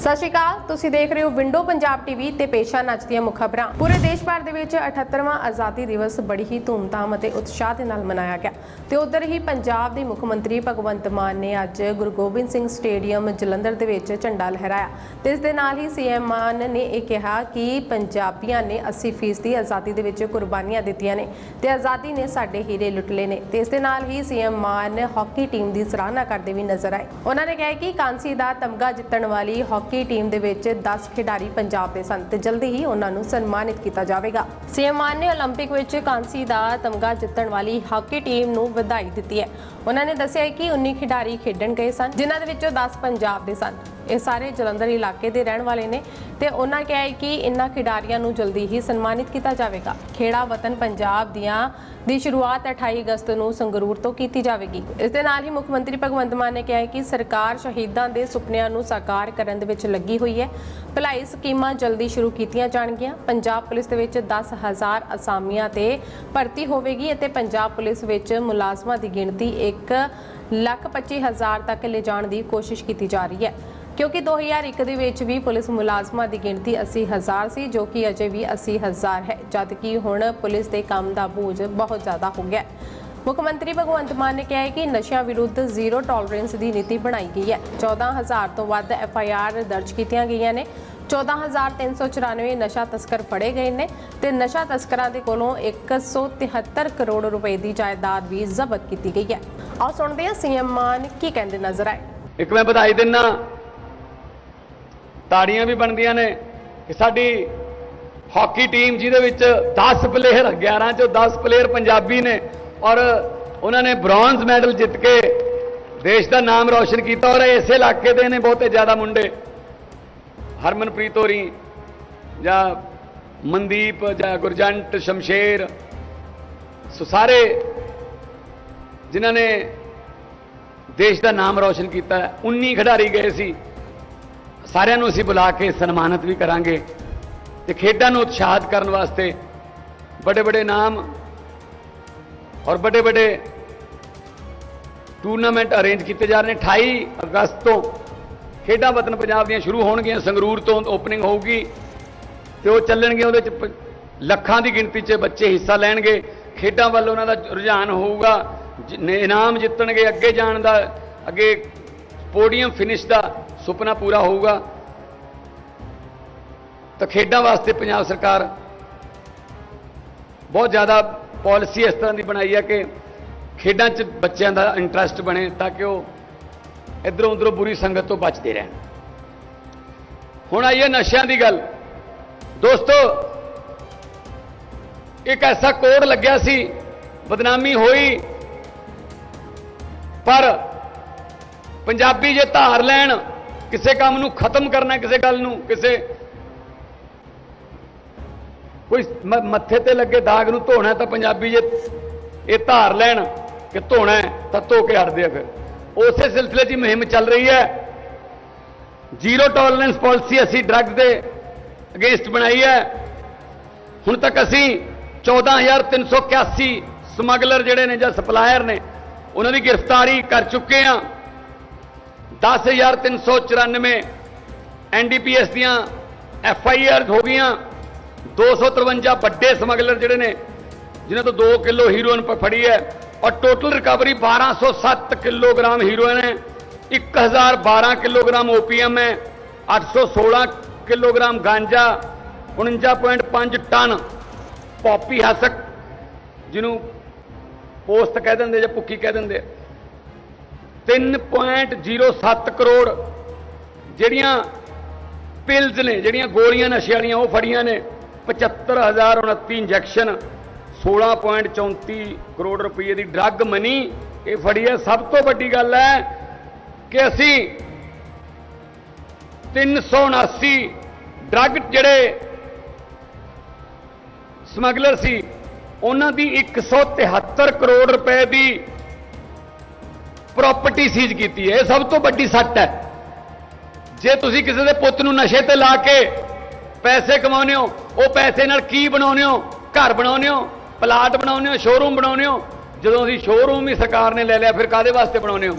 ਸਤਿ ਸ਼੍ਰੀ ਅਕਾਲ, ਤੁਸੀਂ ਦੇਖ ਰਹੇ ਹੋ ਵਿੰਡੋ ਪੰਜਾਬ ਟੀਵੀ ਤੇ ਪੇਸ਼ਾ ਅੱਜ ਦੀਆਂ ਮੁੱਖ ਖਬਰਾਂ ਪੂਰੇ ਦੇਸ਼ ਭਰ ਦੇ ਵਿੱਚ 78ਵਾਂ ਆਜ਼ਾਦੀ ਦਿਵਸ ਬੜੀ ਹੀ ਧੂਮਧਾਮ ਅਤੇ ਉਤਸ਼ਾਹ ਦੇ ਨਾਲ ਮਨਾਇਆ ਗਿਆ। ਤੇ ਉਧਰ ਹੀ ਪੰਜਾਬ ਦੇ ਮੁੱਖ ਮੰਤਰੀ ਭਗਵੰਤ ਮਾਨ ਨੇ ਅੱਜ ਗੁਰੂ ਗੋਬਿੰਦ ਸਿੰਘ ਸਟੇਡੀਅਮ ਜਲੰਧਰ ਦੇ ਵਿੱਚ ਝੰਡਾ ਲਹਿਰਾਇਆ। ਤੇ ਇਸ ਦੇ ਨਾਲ ਹੀ ਸੀਐਮ ਮਾਨ ਨੇ ਇਹ ਕਿਹਾ ਕਿ ਪੰਜਾਬੀਆਂ ਨੇ 80% ਦੀ ਆਜ਼ਾਦੀ ਦੇ ਵਿੱਚ ਕੁਰਬਾਨੀਆਂ ਦਿੱਤੀਆਂ ਨੇ ਤੇ ਆਜ਼ਾਦੀ ਨੇ ਸਾਡੇ ਹੀਰੇ ਲੁੱਟ ਲਏ ਨੇ। ਤੇ ਇਸ ਦੇ ਨਾਲ ਹੀ ਸੀਐਮ ਮਾਨ ਹਾਕੀ ਟੀਮ ਦੀ ਸਰਾਹਨਾ ਕਰਦੇ ਵੀ ਨਜ਼ਰ ਆਏ। ਉਹਨਾਂ ਨੇ ਕਿਹਾ ਕਿ ਕਾਂਸੀ ਦਾ ਤਮਗਾ ਜਿੱਤਣ ਵਾਲੀ ਹਾਕੀ ਟੀਮ ਦੇ ਵਿੱਚ 10 ਖਿਡਾਰੀ ਪੰਜਾਬ ਦੇ ਸਨ ਤੇ ਜਲਦੀ ਹੀ ਉਹਨਾਂ ਨੂੰ ਸਨਮਾਨਿਤ ਕੀਤਾ ਜਾਵੇਗਾ ਸੀਐਮ ਮਾਨ ਨੇ 올림픽 ਵਿੱਚ ਕਾਂਸੀ ਦਾ ਤਮਗਾ ਜਿੱਤਣ ਵਾਲੀ ਹਾਕੀ ਟੀਮ ਨੂੰ ਵਧਾਈ ਦਿੱਤੀ ਹੈ ਉਹਨਾਂ ਨੇ ਦੱਸਿਆ ਕਿ 19 ਖਿਡਾਰੀ ਖੇਡਣ ਗਏ ਸਨ, ਜਿਨ੍ਹਾਂ ਦੇ ਵਿੱਚੋਂ 10 ਪੰਜਾਬ ਦੇ ਸਨ। ਇਹ ਸਾਰੇ ਜਲੰਧਰ ਇਲਾਕੇ ਦੇ ਰਹਿਣ ਵਾਲੇ ਨੇ ਤੇ ਉਹਨਾਂ ਕਿਹਾ ਹੈ ਕਿ ਇਨ੍ਹਾਂ ਖਿਡਾਰੀਆਂ ਨੂੰ ਜਲਦੀ ਹੀ ਸਨਮਾਨਿਤ ਕੀਤਾ ਜਾਵੇਗਾ। ਖੇੜਾ ਵਤਨ ਪੰਜਾਬ ਦੀਆਂ ਦੀ ਸ਼ੁਰੂਆਤ 28 ਅਗਸਤ ਨੂੰ ਸੰਗਰੂਰ ਤੋਂ ਕੀਤੀ ਜਾਵੇਗੀ। ਇਸ ਦੇ ਨਾਲ ਹੀ ਮੁੱਖ ਮੰਤਰੀ ਭਗਵੰਤ ਮਾਨ ਨੇ ਕਿਹਾ ਹੈ ਕਿ ਸਰਕਾਰ ਸ਼ਹੀਦਾਂ ਦੇ ਸੁਪਨਿਆਂ ਨੂੰ ਸਾਕਾਰ ਕਰਨ ਦੇ ਵਿੱਚ ਲੱਗੀ ਹੋਈ ਹੈ। ਭਲਾਈ ਸਕੀਮਾਂ ਜਲਦੀ ਸ਼ੁਰੂ ਕੀਤੀਆਂ ਜਾਣਗੀਆਂ। ਪੰਜਾਬ ਪੁਲਿਸ ਦੇ ਵਿੱਚ 10000 ਅਸਾਮੀਆਂ ਤੇ ਭਰਤੀ ਹੋਵੇਗੀ ਅਤੇ ਪੰਜਾਬ ਪੁਲਿਸ ਵਿੱਚ ਮੁਲਾਜ਼ਮਾਂ ਦੀ ਗਿਣਤੀ 1 ਲੱਖ 25 ਹਜ਼ਾਰ ਤੱਕ ਲਿਜਾਣ ਦੀ ਕੋਸ਼ਿਸ਼ ਕੀਤੀ ਜਾ ਰਹੀ ਹੈ। ਕਿਉਂਕਿ 2001 ਦੇ ਵਿੱਚ ਵੀ ਪੁਲਿਸ ਮੁਲਾਜ਼ਮਾਂ ਦੀ ਗਿਣਤੀ 80000 ਸੀ, ਜੋ ਕਿ ਅਜੇ ਵੀ 80000 ਹੈ, ਜਦ ਕਿ ਹੁਣ ਪੁਲਿਸ ਦੇ ਕੰਮ ਦਾ ਬੋਝ ਬਹੁਤ ਜ਼ਿਆਦਾ ਹੋ ਗਿਆ ਮੁੱਖ ਮੰਤਰੀ ਭਗਵੰਤ ਮਾਨ ਨੇ ਕਿਹਾ ਹੈ ਕਿ ਨਸ਼ਿਆਂ ਵਿਰੁੱਧ ਜ਼ੀਰੋ ਟੋਲਰੈਂਸ ਦੀ ਨੀਤੀ ਬਣਾਈ ਗਈ ਹੈ। 14000 ਤੋਂ ਵੱਧ ਐਫ ਆਈ ਆਰ ਦਰਜ ਕੀਤੀਆਂ ਗਈਆਂ ਨੇ। 14394 ਨਸ਼ਾ ਤਸਕਰ ਫੜੇ ਗਏ ਨੇ ਤੇ ਨਸ਼ਾ ਤਸਕਰਾਂ ਦੇ ਕੋਲੋਂ 173 ਕਰੋੜ ਰੁਪਏ ਦੀ ਜਾਇਦਾਦ ਵੀ ਜ਼ਬਤ ਕੀਤੀ ਗਈ ਹੈ। ਆਓ ਸੁਣਦੇ ਹਾਂ ਸੀਐਮ ਮਾਨ ਕੀ ਕਹਿੰਦੇ ਨਜ਼ਰ ਆਏ। ਇੱਕ ਮੈਂ ਵਧਾਈ ਦਿੰਨਾ, ਤਾੜੀਆਂ ਵੀ ਬਣਦੀਆਂ ਨੇ ਕਿ ਸਾਡੀ ਹਾਕੀ ਟੀਮ ਜਿਹਦੇ ਵਿੱਚ 10 ਪਲੇਅਰ 11 ਚੋਂ 10 ਪਲੇਅਰ ਪੰਜਾਬੀ ਨੇ ਔਰ ਉਹਨਾਂ ਨੇ ਬ੍ਰੌਂਜ਼ ਮੈਡਲ ਜਿੱਤ ਕੇ ਦੇਸ਼ ਦਾ ਨਾਮ ਰੌਸ਼ਨ ਕੀਤਾ ਔਰ ਇਸੇ ਇਲਾਕੇ ਦੇ ਨੇ ਬਹੁਤੇ ਜ਼ਿਆਦਾ ਮੁੰਡੇ। ਹਰਮਨਪ੍ਰੀਤ ਹੋਰੀ ਜਾਂ ਮਨਦੀਪ ਜਾਂ ਗੁਰਜੰਟ ਸ਼ਮਸ਼ੇਰ, ਸੋ ਸਾਰੇ ਜਿਨ੍ਹਾਂ ਨੇ ਦੇਸ਼ ਦਾ ਨਾਮ ਰੌਸ਼ਨ ਕੀਤਾ ਹੈ। 19 ਖਿਡਾਰੀ ਗਏ ਸੀ। ਸਾਰਿਆਂ ਨੂੰ ਅਸੀਂ ਬੁਲਾ ਕੇ ਸਨਮਾਨਿਤ ਵੀ ਕਰਾਂਗੇ ਤੇ ਖੇਡਾਂ ਨੂੰ ਉਤਸ਼ਾਹਿਤ ਕਰਨ ਵਾਸਤੇ ਵੱਡੇ ਵੱਡੇ ਨਾਮ ਔਰ ਵੱਡੇ ਵੱਡੇ ਟੂਰਨਾਮੈਂਟ ਅਰੇਂਜ ਕੀਤੇ ਜਾ ਰਹੇ ਨੇ। 28 ਅਗਸਤ ਤੋਂ ਖੇਡਾਂ ਵਤਨ ਪੰਜਾਬ ਦੀਆਂ ਸ਼ੁਰੂ ਹੋਣਗੀਆਂ, ਸੰਗਰੂਰ ਤੋਂ ਓਪਨਿੰਗ ਹੋਊਗੀ ਤੇ ਉਹ ਚੱਲਣਗੇ ਉਹਦੇ ਚ ਪ- ਲੱਖਾਂ ਦੀ ਗਿਣਤੀ 'ਚ ਬੱਚੇ ਹਿੱਸਾ ਲੈਣਗੇ। ਖੇਡਾਂ ਵੱਲ ਉਹਨਾਂ ਦਾ ਰੁਝਾਨ ਹੋਊਗਾ। ਇਨਾਮ ਜਿੱਤਣਗੇ, ਅੱਗੇ ਜਾਣ ਦਾ, ਅੱਗੇ ਪੋਡੀਅਮ ਫਿਨਿਸ਼ ਦਾ ਸੁਪਨਾ ਪੂਰਾ ਹੋਊਗਾ। ਤਾਂ ਖੇਡਾਂ ਵਾਸਤੇ ਪੰਜਾਬ ਸਰਕਾਰ ਬਹੁਤ ਜ਼ਿਆਦਾ ਪਾਲਿਸੀ ਇਸ ਤਰ੍ਹਾਂ ਦੀ ਬਣਾਈ ਹੈ ਕਿ ਖੇਡਾਂ 'ਚ ਬੱਚਿਆਂ ਦਾ ਇੰਟਰਸਟ ਬਣੇ ਤਾਂ ਕਿ ਉਹ ਇਧਰੋਂ ਉਧਰੋਂ ਬੁਰੀ ਸੰਗਤ ਤੋਂ ਬਚਦੇ ਰਹਿਣ। ਹੁਣ ਆਈਏ ਨਸ਼ਿਆਂ ਦੀ ਗੱਲ। ਦੋਸਤੋ, ਇੱਕ ਐਸਾ ਕੋਡ ਲੱਗਿਆ ਸੀ, ਬਦਨਾਮੀ ਹੋਈ ਪਰ ਪੰਜਾਬੀ ਜੇ ਧਾਰ ਲੈਣ, ਕਿਸੇ ਕੰਮ ਨੂੰ ਖਤਮ ਕਰਨਾ, ਕਿਸੇ ਗੱਲ ਨੂੰ, ਕਿਸੇ ਕੋਈ ਮ- ਮੱਥੇ ਤੇ ਲੱਗੇ ਦਾਗ ਨੂੰ ਧੋਣਾ, ਤਾਂ ਪੰਜਾਬੀ ਜੇ ਇਹ ਧਾਰ ਲੈਣ ਕਿ ਧੋਣਾ ਤਾਂ ਧੋ ਕੇ ਹਟਦੇ ਆ ਫਿਰ। ਉਸੇ ਸਿਲਸਿਲੇ 'ਚ ਮੁਹਿੰਮ ਚੱਲ ਰਹੀ ਹੈ। ਜ਼ੀਰੋ ਟੋਲਰੈਂਸ ਪਾਲਿਸੀ ਅਸੀਂ ਡਰੱਗ ਦੇ ਅਗੇਂਸਟ ਬਣਾਈ ਹੈ। ਹੁਣ ਤੱਕ ਅਸੀਂ 14381 ਸਮਗਲਰ ਜਿਹੜੇ ਨੇ ਜਾਂ ਸਪਲਾਇਰ ਨੇ ਉਹਨਾਂ ਦੀ ਗ੍ਰਿਫਤਾਰੀ ਕਰ ਚੁੱਕੇ ਹਾਂ। 10394 ਐਨਡੀਪੀਐਸ ਦੀਆਂ ਐਫ ਆਈ ਆਰ ਹੋ ਗਈਆਂ। 253 ਵੱਡੇ ਸਮਗਲਰ ਜਿਹੜੇ ਨੇ, ਜਿਨ੍ਹਾਂ ਤੋਂ 2 ਕਿਲੋ ਹੀਰੋਇਨ ਫੜੀ ਹੈ ਔਰ ਟੋਟਲ ਰਿਕਵਰੀ 1207 ਕਿਲੋਗ੍ਰਾਮ ਹੀਰੋਇਨ ਹੈ। 1012 ਕਿਲੋਗ੍ਰਾਮ ਓਪੀਐਮ ਹੈ 816 ਕਿਲੋਗ੍ਰਾਮ ਗਾਂਜਾ 49.5 ਟਨ ਪੌਪੀ ਹਸਕ, ਜਿਹਨੂੰ ਪੋਸਤ ਕਹਿ ਦਿੰਦੇ ਜਾਂ ਭੁੱਕੀ ਕਹਿ ਦਿੰਦੇ ਆ। 3.07 ਕਰੋੜ ਜਿਹੜੀਆਂ ਪਿਲਸ ਨੇ, ਜਿਹੜੀਆਂ ਗੋਲੀਆਂ ਨਸ਼ੇ ਵਾਲੀਆਂ ਉਹ ਫੜੀਆਂ ਨੇ 75029 ਇੰਜੈਕਸ਼ਨ 16.34 ਕਰੋੜ ਰੁਪਏ ਦੀ ਡਰੱਗ ਮਨੀ ਇਹ ਫੜੀ ਹੈ ਸਭ ਤੋਂ ਵੱਡੀ ਗੱਲ ਹੈ ਕਿ ਅਸੀਂ 379 ਡਰੱਗ ਜਿਹੜੇ ਸਮਗਲਰ ਸੀ ਉਹਨਾਂ ਦੀ 173 ਕਰੋੜ ਰੁਪਏ ਦੀ ਪ੍ਰਾਪਰਟੀ ਸੀਜ਼ ਕੀਤੀ ਹੈ। ਇਹ ਸਭ ਤੋਂ ਵੱਡੀ ਸੱਟ ਹੈ। ਜੇ ਤੁਸੀਂ ਕਿਸੇ ਦੇ ਪੁੱਤ ਨੂੰ ਨਸ਼ੇ ਤੇ ਲਾ ਕੇ ਪੈਸੇ ਕਮਾਉਂਦੇ ਹੋ, ਉਹ ਪੈਸੇ ਨਾਲ ਕੀ ਬਣਾਉਂਦੇ ਹੋ? ਘਰ ਬਣਾਉਂਦੇ ਹੋ? ਪਲਾਟ ਬਣਾਉਂਦੇ ਹੋ? ਸ਼ੋਰੂਮ ਬਣਾਉਂਦੇ ਹੋ? ਜਦੋਂ ਅਸੀਂ ਸ਼ੋਰੂਮ ਹੀ ਸਰਕਾਰ ਨੇ ਲੈ ਲਿਆ, ਫਿਰ ਕਾਦੇ ਵਾਸਤੇ ਬਣਾਉਂਦੇ ਹੋ?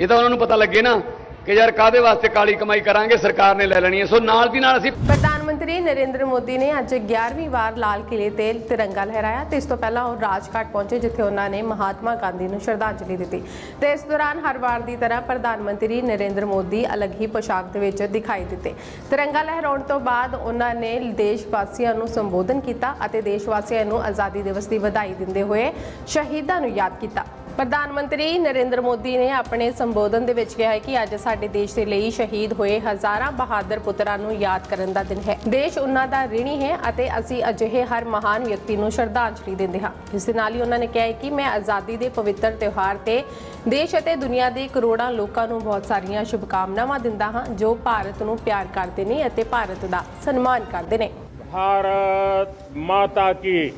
ਇਹ ਤਾਂ ਉਹਨਾਂ ਨੂੰ ਪਤਾ ਲੱਗੇ ਨਾ। ਕਿ ਯਾਰ ਕਾਦੇ ਵਾਸਤੇ ਕਾਲੀ ਕਮਾਈ ਕਰਾਂਗੇ? ਸਰਕਾਰ ਨੇ ਲੈ ਲੈਣੀ ਹੈ। ਸੋ ਨਾਲ ਦੀ ਨਾਲ ਅਸੀਂ ਪ੍ਰਧਾਨ ਮੰਤਰੀ ਨਰਿੰਦਰ ਮੋਦੀ ਨੇ ਅੱਜ 11ਵੀਂ ਵਾਰ ਲਾਲ ਕਿਲੇ ਤੇ ਤਿਰੰਗਾ ਲਹਿਰਾਇਆ ਤੇ ਇਸ ਤੋਂ ਪਹਿਲਾਂ ਉਹ ਰਾਜਘਾਟ ਪਹੁੰਚੇ, ਜਿੱਥੇ ਉਹਨਾਂ ਨੇ ਮਹਾਤਮਾ ਗਾਂਧੀ ਨੂੰ ਸ਼ਰਧਾਂਜਲੀ ਦਿੱਤੀ। ਤੇ ਇਸ ਦੌਰਾਨ ਹਰ ਵਾਰ ਦੀ ਤਰ੍ਹਾਂ ਪ੍ਰਧਾਨ ਮੰਤਰੀ ਨਰਿੰਦਰ ਮੋਦੀ ਅਲੱਗ ਹੀ ਪੋਸ਼ਾਕ ਦੇ ਵਿੱਚ ਦਿਖਾਈ ਦਿੱਤੇ। ਤਿਰੰਗਾ ਲਹਿਰਾਉਣ ਤੋਂ ਬਾਅਦ ਉਹਨਾਂ ਨੇ ਦੇਸ਼ ਵਾਸੀਆਂ ਨੂੰ ਸੰਬੋਧਨ ਕੀਤਾ ਅਤੇ ਦੇਸ਼ ਵਾਸੀਆਂ ਨੂੰ ਆਜ਼ਾਦੀ ਦਿਵਸ ਦੀ ਵਧਾਈ ਦਿੰਦੇ ਹੋਏ ਸ਼ਹੀਦਾਂ ਨੂੰ ਯਾਦ ਕੀਤਾ। ਪ੍ਰਧਾਨ ਮੰਤਰੀ ਨਰਿੰਦਰ ਮੋਦੀ ਨੇ ਆਪਣੇ ਸੰਬੋਧਨ ਦੇ ਵਿੱਚ ਕਿਹਾ ਹੈ ਕਿ ਅੱਜ ਸਾਡੇ ਦੇਸ਼ ਦੇ ਲਈ ਸ਼ਹੀਦ ਹੋਏ ਹਜ਼ਾਰਾਂ ਬਹਾਦਰ ਪੁੱਤਰਾਂ ਨੂੰ ਯਾਦ ਕਰਨ ਦਾ ਦਿਨ ਹੈ। ਦੇਸ਼ ਉਹਨਾਂ ਦਾ ਰਿਣੀ ਹੈ ਅਤੇ ਅਸੀਂ ਅਜਿਹੇ ਹਰ ਮਹਾਨ ਵਿਅਕਤੀ ਨੂੰ ਸ਼ਰਧਾਂਜਲੀ ਦਿੰਦੇ ਹਾਂ। ਇਸ ਦੇ ਨਾਲ ਹੀ ਉਹਨਾਂ ਨੇ ਕਿਹਾ ਹੈ ਕਿ ਮੈਂ ਆਜ਼ਾਦੀ ਦੇ ਪਵਿੱਤਰ ਤਿਉਹਾਰ ਤੇ ਦੇਸ਼ ਅਤੇ ਦੁਨੀਆ ਦੇ ਕਰੋੜਾਂ ਲੋਕਾਂ ਨੂੰ ਬਹੁਤ ਸਾਰੀਆਂ ਸ਼ੁਭਕਾਮਨਾਵਾਂ ਦਿੰਦਾ ਹਾਂ, ਜੋ ਭਾਰਤ ਨੂੰ ਪਿਆਰ ਕਰਦੇ ਨੇ ਅਤੇ ਭਾਰਤ ਦਾ ਸਨਮਾਨ ਕਰਦੇ ਨੇ। ਭਾਰਤ ਮਾਤਾ ਕੀ?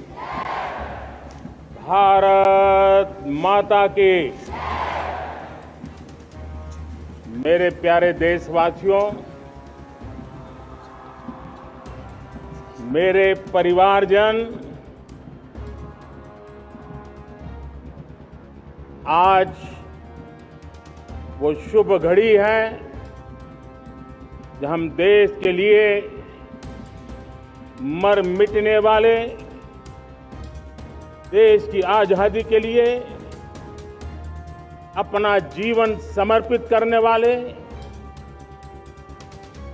ਭਾਰਤ माता की। मेरे प्यारे देशवासियों, मेरे परिवारजन, आज वो शुभ घड़ी है जब हम देश के लिए मर मिटने वाले, देश की आज़ादी के लिए अपना जीवन समर्पित करने वाले,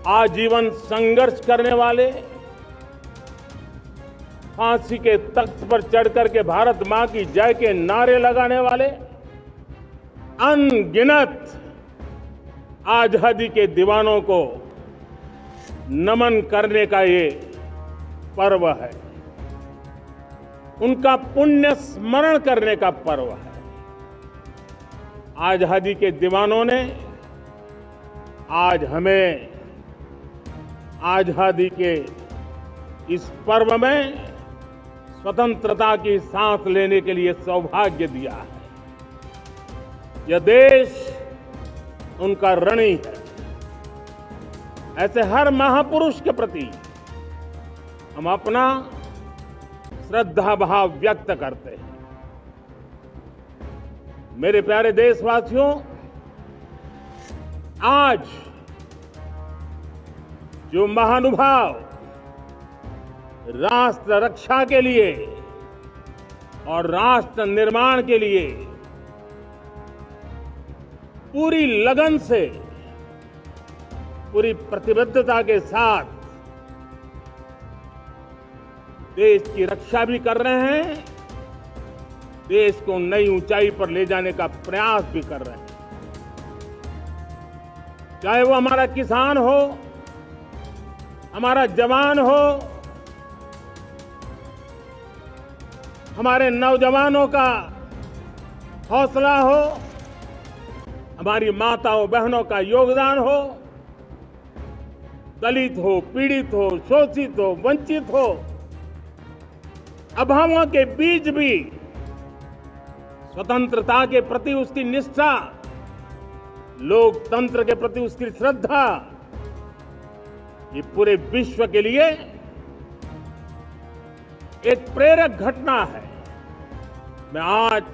आजीवन संघर्ष करने वाले, फांसी के तख्त पर चढ़कर के भारत माँ की जय के नारे लगाने वाले, अनगिनत आज़ादी के दीवानों को नमन करने का ये पर्व है। उनका पुण्य स्मरण करने का पर्व है। आज़ादी के दीवानों ने आज हमें आज़ादी के इस पर्व में स्वतंत्रता की सांस लेने के लिए सौभाग्य दिया है। यह देश उनका ऋणी है। ऐसे हर महापुरुष के प्रति हम अपना श्रद्धा भाव व्यक्त करते हैं। मेरे प्यारे देशवासियों, आज जो महानुभाव राष्ट्र रक्षा के लिए और राष्ट्र निर्माण के लिए पूरी लगन से, पूरी प्रतिबद्धता के साथ देश की रक्षा भी कर रहे हैं देश को नई ऊंचाई पर ले जाने का प्रयास भी कर रहे हैं। चाहे वो हमारा किसान हो, हमारा जवान हो, हमारे नौजवानों का हौसला हो, हमारी माताओं बहनों का योगदान हो, दलित हो, पीड़ित हो, शोषित हो, वंचित हो, अभावों के बीच भी स्वतंत्रता के प्रति उसकी निष्ठा, लोकतंत्र के प्रति उसकी श्रद्धा ये पूरे विश्व के लिए एक प्रेरक घटना है। मैं आज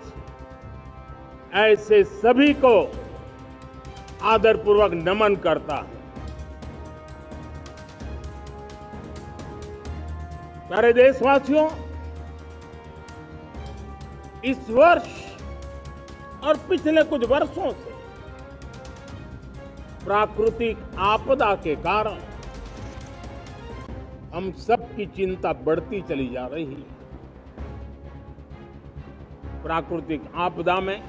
ऐसे सभी को आदरपूर्वक नमन करता हूँ। प्यारे देशवासियों, इस वर्ष और पिछले कुछ वर्षों से प्राकृतिक आपदा के कारण हम सबकी चिंता बढ़ती चली जा रही है। प्राकृतिक आपदा में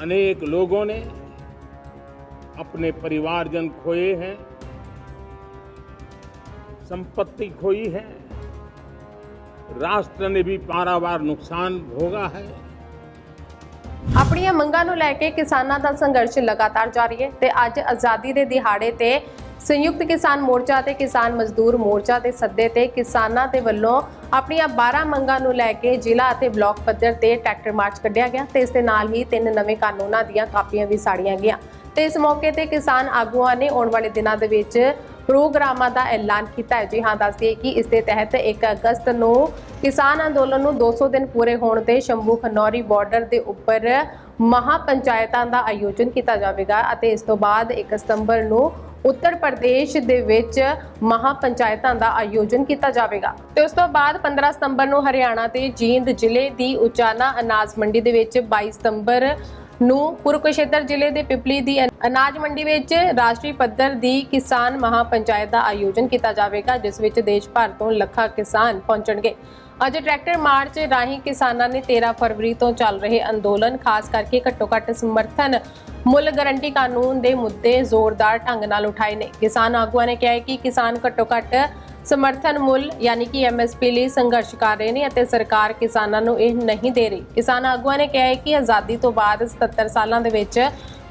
अनेक लोगों ने अपने परिवारजन खोए हैं, संपत्ति खोई है। ਰਾਸ਼ਟਰ ਨੇ ਵੀ ਪਾਰਾਵਾਰ ਨੁਕਸਾਨ ਭੋਗਾ ਹੈ। ਆਪਣੀਆਂ ਮੰਗਾਂ ਨੂੰ ਲੈ ਕੇ ਕਿਸਾਨਾਂ ਦਾ ਸੰਘਰਸ਼ ਲਗਾਤਾਰ ਜਾਰੀ ਹੈ ਤੇ ਅੱਜ ਆਜ਼ਾਦੀ ਦੇ ਦਿਹਾੜੇ ਤੇ ਸੰਯੁਕਤ ਕਿਸਾਨ ਮੋਰਚਾ ਤੇ ਕਿਸਾਨ ਮਜ਼ਦੂਰ ਮੋਰਚਾ ਦੇ ਸੱਦੇ ਤੇ ਕਿਸਾਨਾਂ ਦੇ ਵੱਲੋਂ ਆਪਣੀਆਂ 12 ਮੰਗਾਂ ਨੂੰ ਲੈ ਕੇ ਜ਼ਿਲ੍ਹਾ ਅਤੇ ਬਲਾਕ ਪੱਧਰ ਤੇ ਟਰੈਕਟਰ ਮਾਰਚ ਕੱਢਿਆ ਗਿਆ ਤੇ ਇਸ ਦੇ ਨਾਲ ਹੀ ਤਿੰਨ ਨਵੇਂ ਕਾਨੂੰਨਾਂ ਦੀਆਂ ਕਾਪੀਆਂ ਵੀ ਸਾੜੀਆਂ ਗਈਆਂ। ਤੇ ਇਸ ਮੌਕੇ ਤੇ ਕਿਸਾਨ ਆਗੂਆਂ ਨੇ ਆਉਣ ਵਾਲੇ ਦਿਨਾਂ ਦੇ ਵਿੱਚ ਪ੍ਰੋਗਰਾਮਾਂ ਦਾ ਐਲਾਨ ਕੀਤਾ ਹੈ। ਜੀ ਹਾਂ, ਦੱਸ ਕਿ ਇਸ ਦੇ ਤਹਿਤ 1 ਅਗਸਤ ਨੂੰ ਕਿਸਾਨ ਅੰਦੋਲਨ ਨੂੰ 200 ਦਿਨ ਪੂਰੇ ਹੋਣ ਤੇ ਸ਼ੰਭੂ ਖਨੌਰੀ ਬਾਰਡਰ ਦੇ ਉੱਪਰ ਮਹਾ ਪੰਚਾਇਤਾਂ ਦਾ ਆਯੋਜਨ ਕੀਤਾ ਜਾਵੇਗਾ ਅਤੇ ਇਸ ਤੋਂ ਬਾਅਦ 1 ਸਤੰਬਰ ਨੂੰ ਉੱਤਰ ਪ੍ਰਦੇਸ਼ ਦੇ ਵਿੱਚ ਮਹਾ ਪੰਚਾਇਤਾਂ ਦਾ ਆਯੋਜਨ ਕੀਤਾ ਜਾਵੇਗਾ। ਤੇ ਉਸ ਤੋਂ ਬਾਅਦ 15 ਸਤੰਬਰ ਨੂੰ ਹਰਿਆਣਾ ਦੇ ਜੀਂਦ ਜ਼ਿਲ੍ਹੇ ਦੀ ਉਚਾਨਾ ਅਨਾਜ ਮੰਡੀ ਦੇ ਵਿੱਚ 22 ਸਤੰਬਰ ਨੂੰ ਕੁਰੂਕਸ਼ੇਤਰ ਜ਼ਿਲ੍ਹੇ ਦੇ ਪਿਪਲੀ ਦੀ ਅਨਾਜ ਮੰਡੀ ਵਿੱਚ ਰਾਸ਼ਟਰੀ ਪੱਧਰ ਦੀ ਕਿਸਾਨ ਮਹਾ ਪੰਚਾਇਤ ਦਾ ਆਯੋਜਨ ਕੀਤਾ ਜਾਵੇਗਾ, ਜਿਸ ਵਿੱਚ ਦੇਸ਼ ਭਰ ਤੋਂ ਲੱਖਾਂ ਕਿਸਾਨ ਪਹੁੰਚਣਗੇ। ਅੱਜ ਟਰੈਕਟਰ ਮਾਰਚ ਰਾਹੀਂ ਕਿਸਾਨਾਂ ਨੇ 13 ਫਰਵਰੀ ਤੋਂ ਚੱਲ ਰਹੇ ਅੰਦੋਲਨ, ਖਾਸ ਕਰਕੇ ਘੱਟੋ ਘੱਟ ਸਮਰਥਨ ਮੁੱਲ ਗਾਰੰਟੀ ਕਾਨੂੰਨ ਦੇ ਮੁੱਦੇ ਜ਼ੋਰਦਾਰ ਢੰਗ ਨਾਲ ਉਠਾਏ ਨੇ। ਕਿਸਾਨ ਆਗੂਆਂ ਨੇ ਕਿਹਾ ਹੈ ਕਿ ਕਿਸਾਨ ਘੱਟੋ ਘੱਟ ਸਮਰਥਨ ਮੁੱਲ ਯਾਨੀ ਕਿ ਐਮਐਸਪੀ ਲਈ ਸੰਘਰਸ਼ ਕਰ ਰਹੇ ਨੇ ਅਤੇ ਸਰਕਾਰ ਕਿਸਾਨਾਂ ਨੂੰ ਇਹ ਨਹੀਂ ਦੇ ਰਹੀ। ਕਿਸਾਨ ਆਗੂਆਂ ਨੇ ਕਿਹਾ ਹੈ ਕਿ ਆਜ਼ਾਦੀ ਤੋਂ ਬਾਅਦ 77 ਸਾਲਾਂ ਦੇ ਵਿੱਚ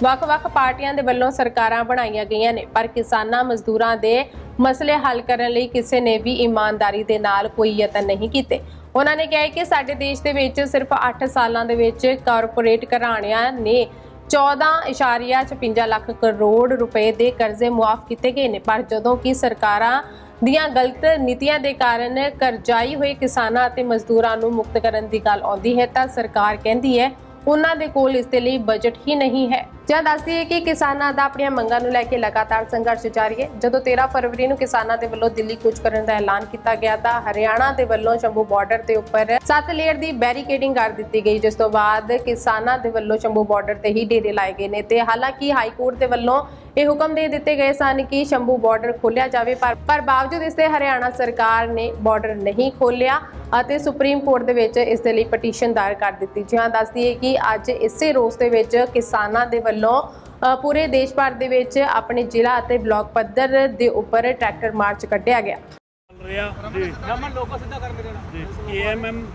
ਵੱਖ-ਵੱਖ ਪਾਰਟੀਆਂ ਦੇ ਵੱਲੋਂ ਸਰਕਾਰਾਂ ਬਣਾਈਆਂ ਗਈਆਂ ਨੇ, ਪਰ ਕਿਸਾਨਾਂ ਮਜ਼ਦੂਰਾਂ ਦੇ ਮਸਲੇ ਹੱਲ ਕਰਨ ਲਈ ਕਿਸੇ ਨੇ ਵੀ ਇਮਾਨਦਾਰੀ ਦੇ ਨਾਲ ਕੋਈ ਯਤਨ ਨਹੀਂ ਕੀਤੇ। ਉਹਨਾਂ ਨੇ ਕਿਹਾ ਕਿ ਸਾਡੇ ਦੇਸ਼ ਦੇ ਵਿੱਚ ਸਿਰਫ 8 ਸਾਲਾਂ ਦੇ ਵਿੱਚ ਕਾਰਪੋਰੇਟ ਘਰਾਣਿਆਂ ਨੇ 14.56 ਲੱਖ ਕਰੋੜ ਰੁਪਏ ਦੇ ਕਰਜ਼ੇ ਮੁਆਫ ਕੀਤੇ ਗਏ ਨੇ, ਪਰ ਜਦੋਂ ਕਿ ਸਰਕਾਰਾਂ ਦੀਆਂ ਗਲਤ ਨੀਤੀਆਂ ਦੇ ਕਾਰਨ ਕਰਜ਼ਾਈ ਹੋਏ ਕਿਸਾਨਾਂ ਅਤੇ ਮਜ਼ਦੂਰਾਂ ਨੂੰ ਮੁਕਤ ਕਰਨ ਦੀ ਗੱਲ ਆਉਂਦੀ ਹੈ ਤਾਂ ਸਰਕਾਰ ਕਹਿੰਦੀ ਹੈ, ਉਹਨਾਂ ਦੇ ਕੋਲ ਇਸ ਦੇ ਲਈ ਬਜਟ ਹੀ ਨਹੀਂ ਹੈ। ਜਾਂ ਦੱਸਦੀ ਹੈ ਕਿ ਕਿਸਾਨਾਂ ਦਾ ਆਪਣੀਆਂ ਮੰਗਾਂ ਨੂੰ ਲੈ ਕੇ ਲਗਾਤਾਰ ਸੰਘਰਸ਼ ਜਾਰੀ ਹੈ। ਜਦੋਂ 13 ਫਰਵਰੀ ਨੂੰ ਕਿਸਾਨਾਂ ਦੇ ਵੱਲੋਂ ਦਿੱਲੀ ਕੂਚ ਕਰਨ ਦਾ ਐਲਾਨ ਕੀਤਾ ਗਿਆ ਤਾਂ ਹਰਿਆਣਾ ਦੇ ਵੱਲੋਂ ਸ਼ੰਭੂ ਬਾਰਡਰ ਦੇ ਉੱਪਰ 7 ਲੇਅਰ ਦੀ ਬੈਰੀਕੇਡਿੰਗ ਕਰ ਦਿੱਤੀ ਗਈ, ਜਿਸ ਤੋਂ ਬਾਅਦ ਕਿਸਾਨਾਂ ਦੇ ਵੱਲੋਂ ਸ਼ੰਭੂ ਬਾਰਡਰ ਤੇ ਹੀ ਡੇਰੇ ਲਾਏ ਗਏ ਨੇ ਤੇ ਹਾਲਾਂਕਿ ਹਾਈ ਕੋਰਟ ਦੇ ਵੱਲੋਂ ਇਹ ਹੁਕਮ ਦੇ ਦਿੱਤੇ ਗਏ ਸਨ ਕਿ ਸ਼ੰਭੂ ਬਾਰਡਰ ਖੋਲਿਆ ਜਾਵੇ, ਪਰ ਪਰ ਬਾਵਜੂਦ ਇਸ ਤੇ ਹਰਿਆਣਾ ਸਰਕਾਰ ਨੇ ਬਾਰਡਰ ਨਹੀਂ ਖੋਲਿਆ ਅਤੇ ਸੁਪਰੀਮ ਕੋਰਟ ਦੇ ਵਿੱਚ ਇਸ ਦੇ ਲਈ ਪਟੀਸ਼ਨ ਦਾਇਰ ਕਰ ਦਿੱਤੀ। ਜੀ ਦੱਸਦੀ ਹੈ ਕਿ ਅੱਜ ਇਸੇ ਰੋਸ ਦੇ ਵਿੱਚ ਕਿਸਾਨਾਂ ਦੇ ਵੱਲੋਂ ਅ, ਪੂਰੇ ਦੇਸ਼ ਭਰ ਦੇ ਵਿੱਚ ਆਪਣੇ ਜ਼ਿਲ੍ਹਾ ਅਤੇ ਬਲਾਕ ਪੱਧਰ ਦੇ ਉੱਪਰ ਟਰੈਕਟਰ ਮਾਰਚ ਕੱਢਿਆ ਗਿਆ। ਚੱਲ ਰਿਹਾ ਜੀ ਨਮਨ ਲੋਕੋ ਸਿੱਧਾ ਕਰ ਮੇਰੇ ਨਾਲ ਏਐਮਐਮ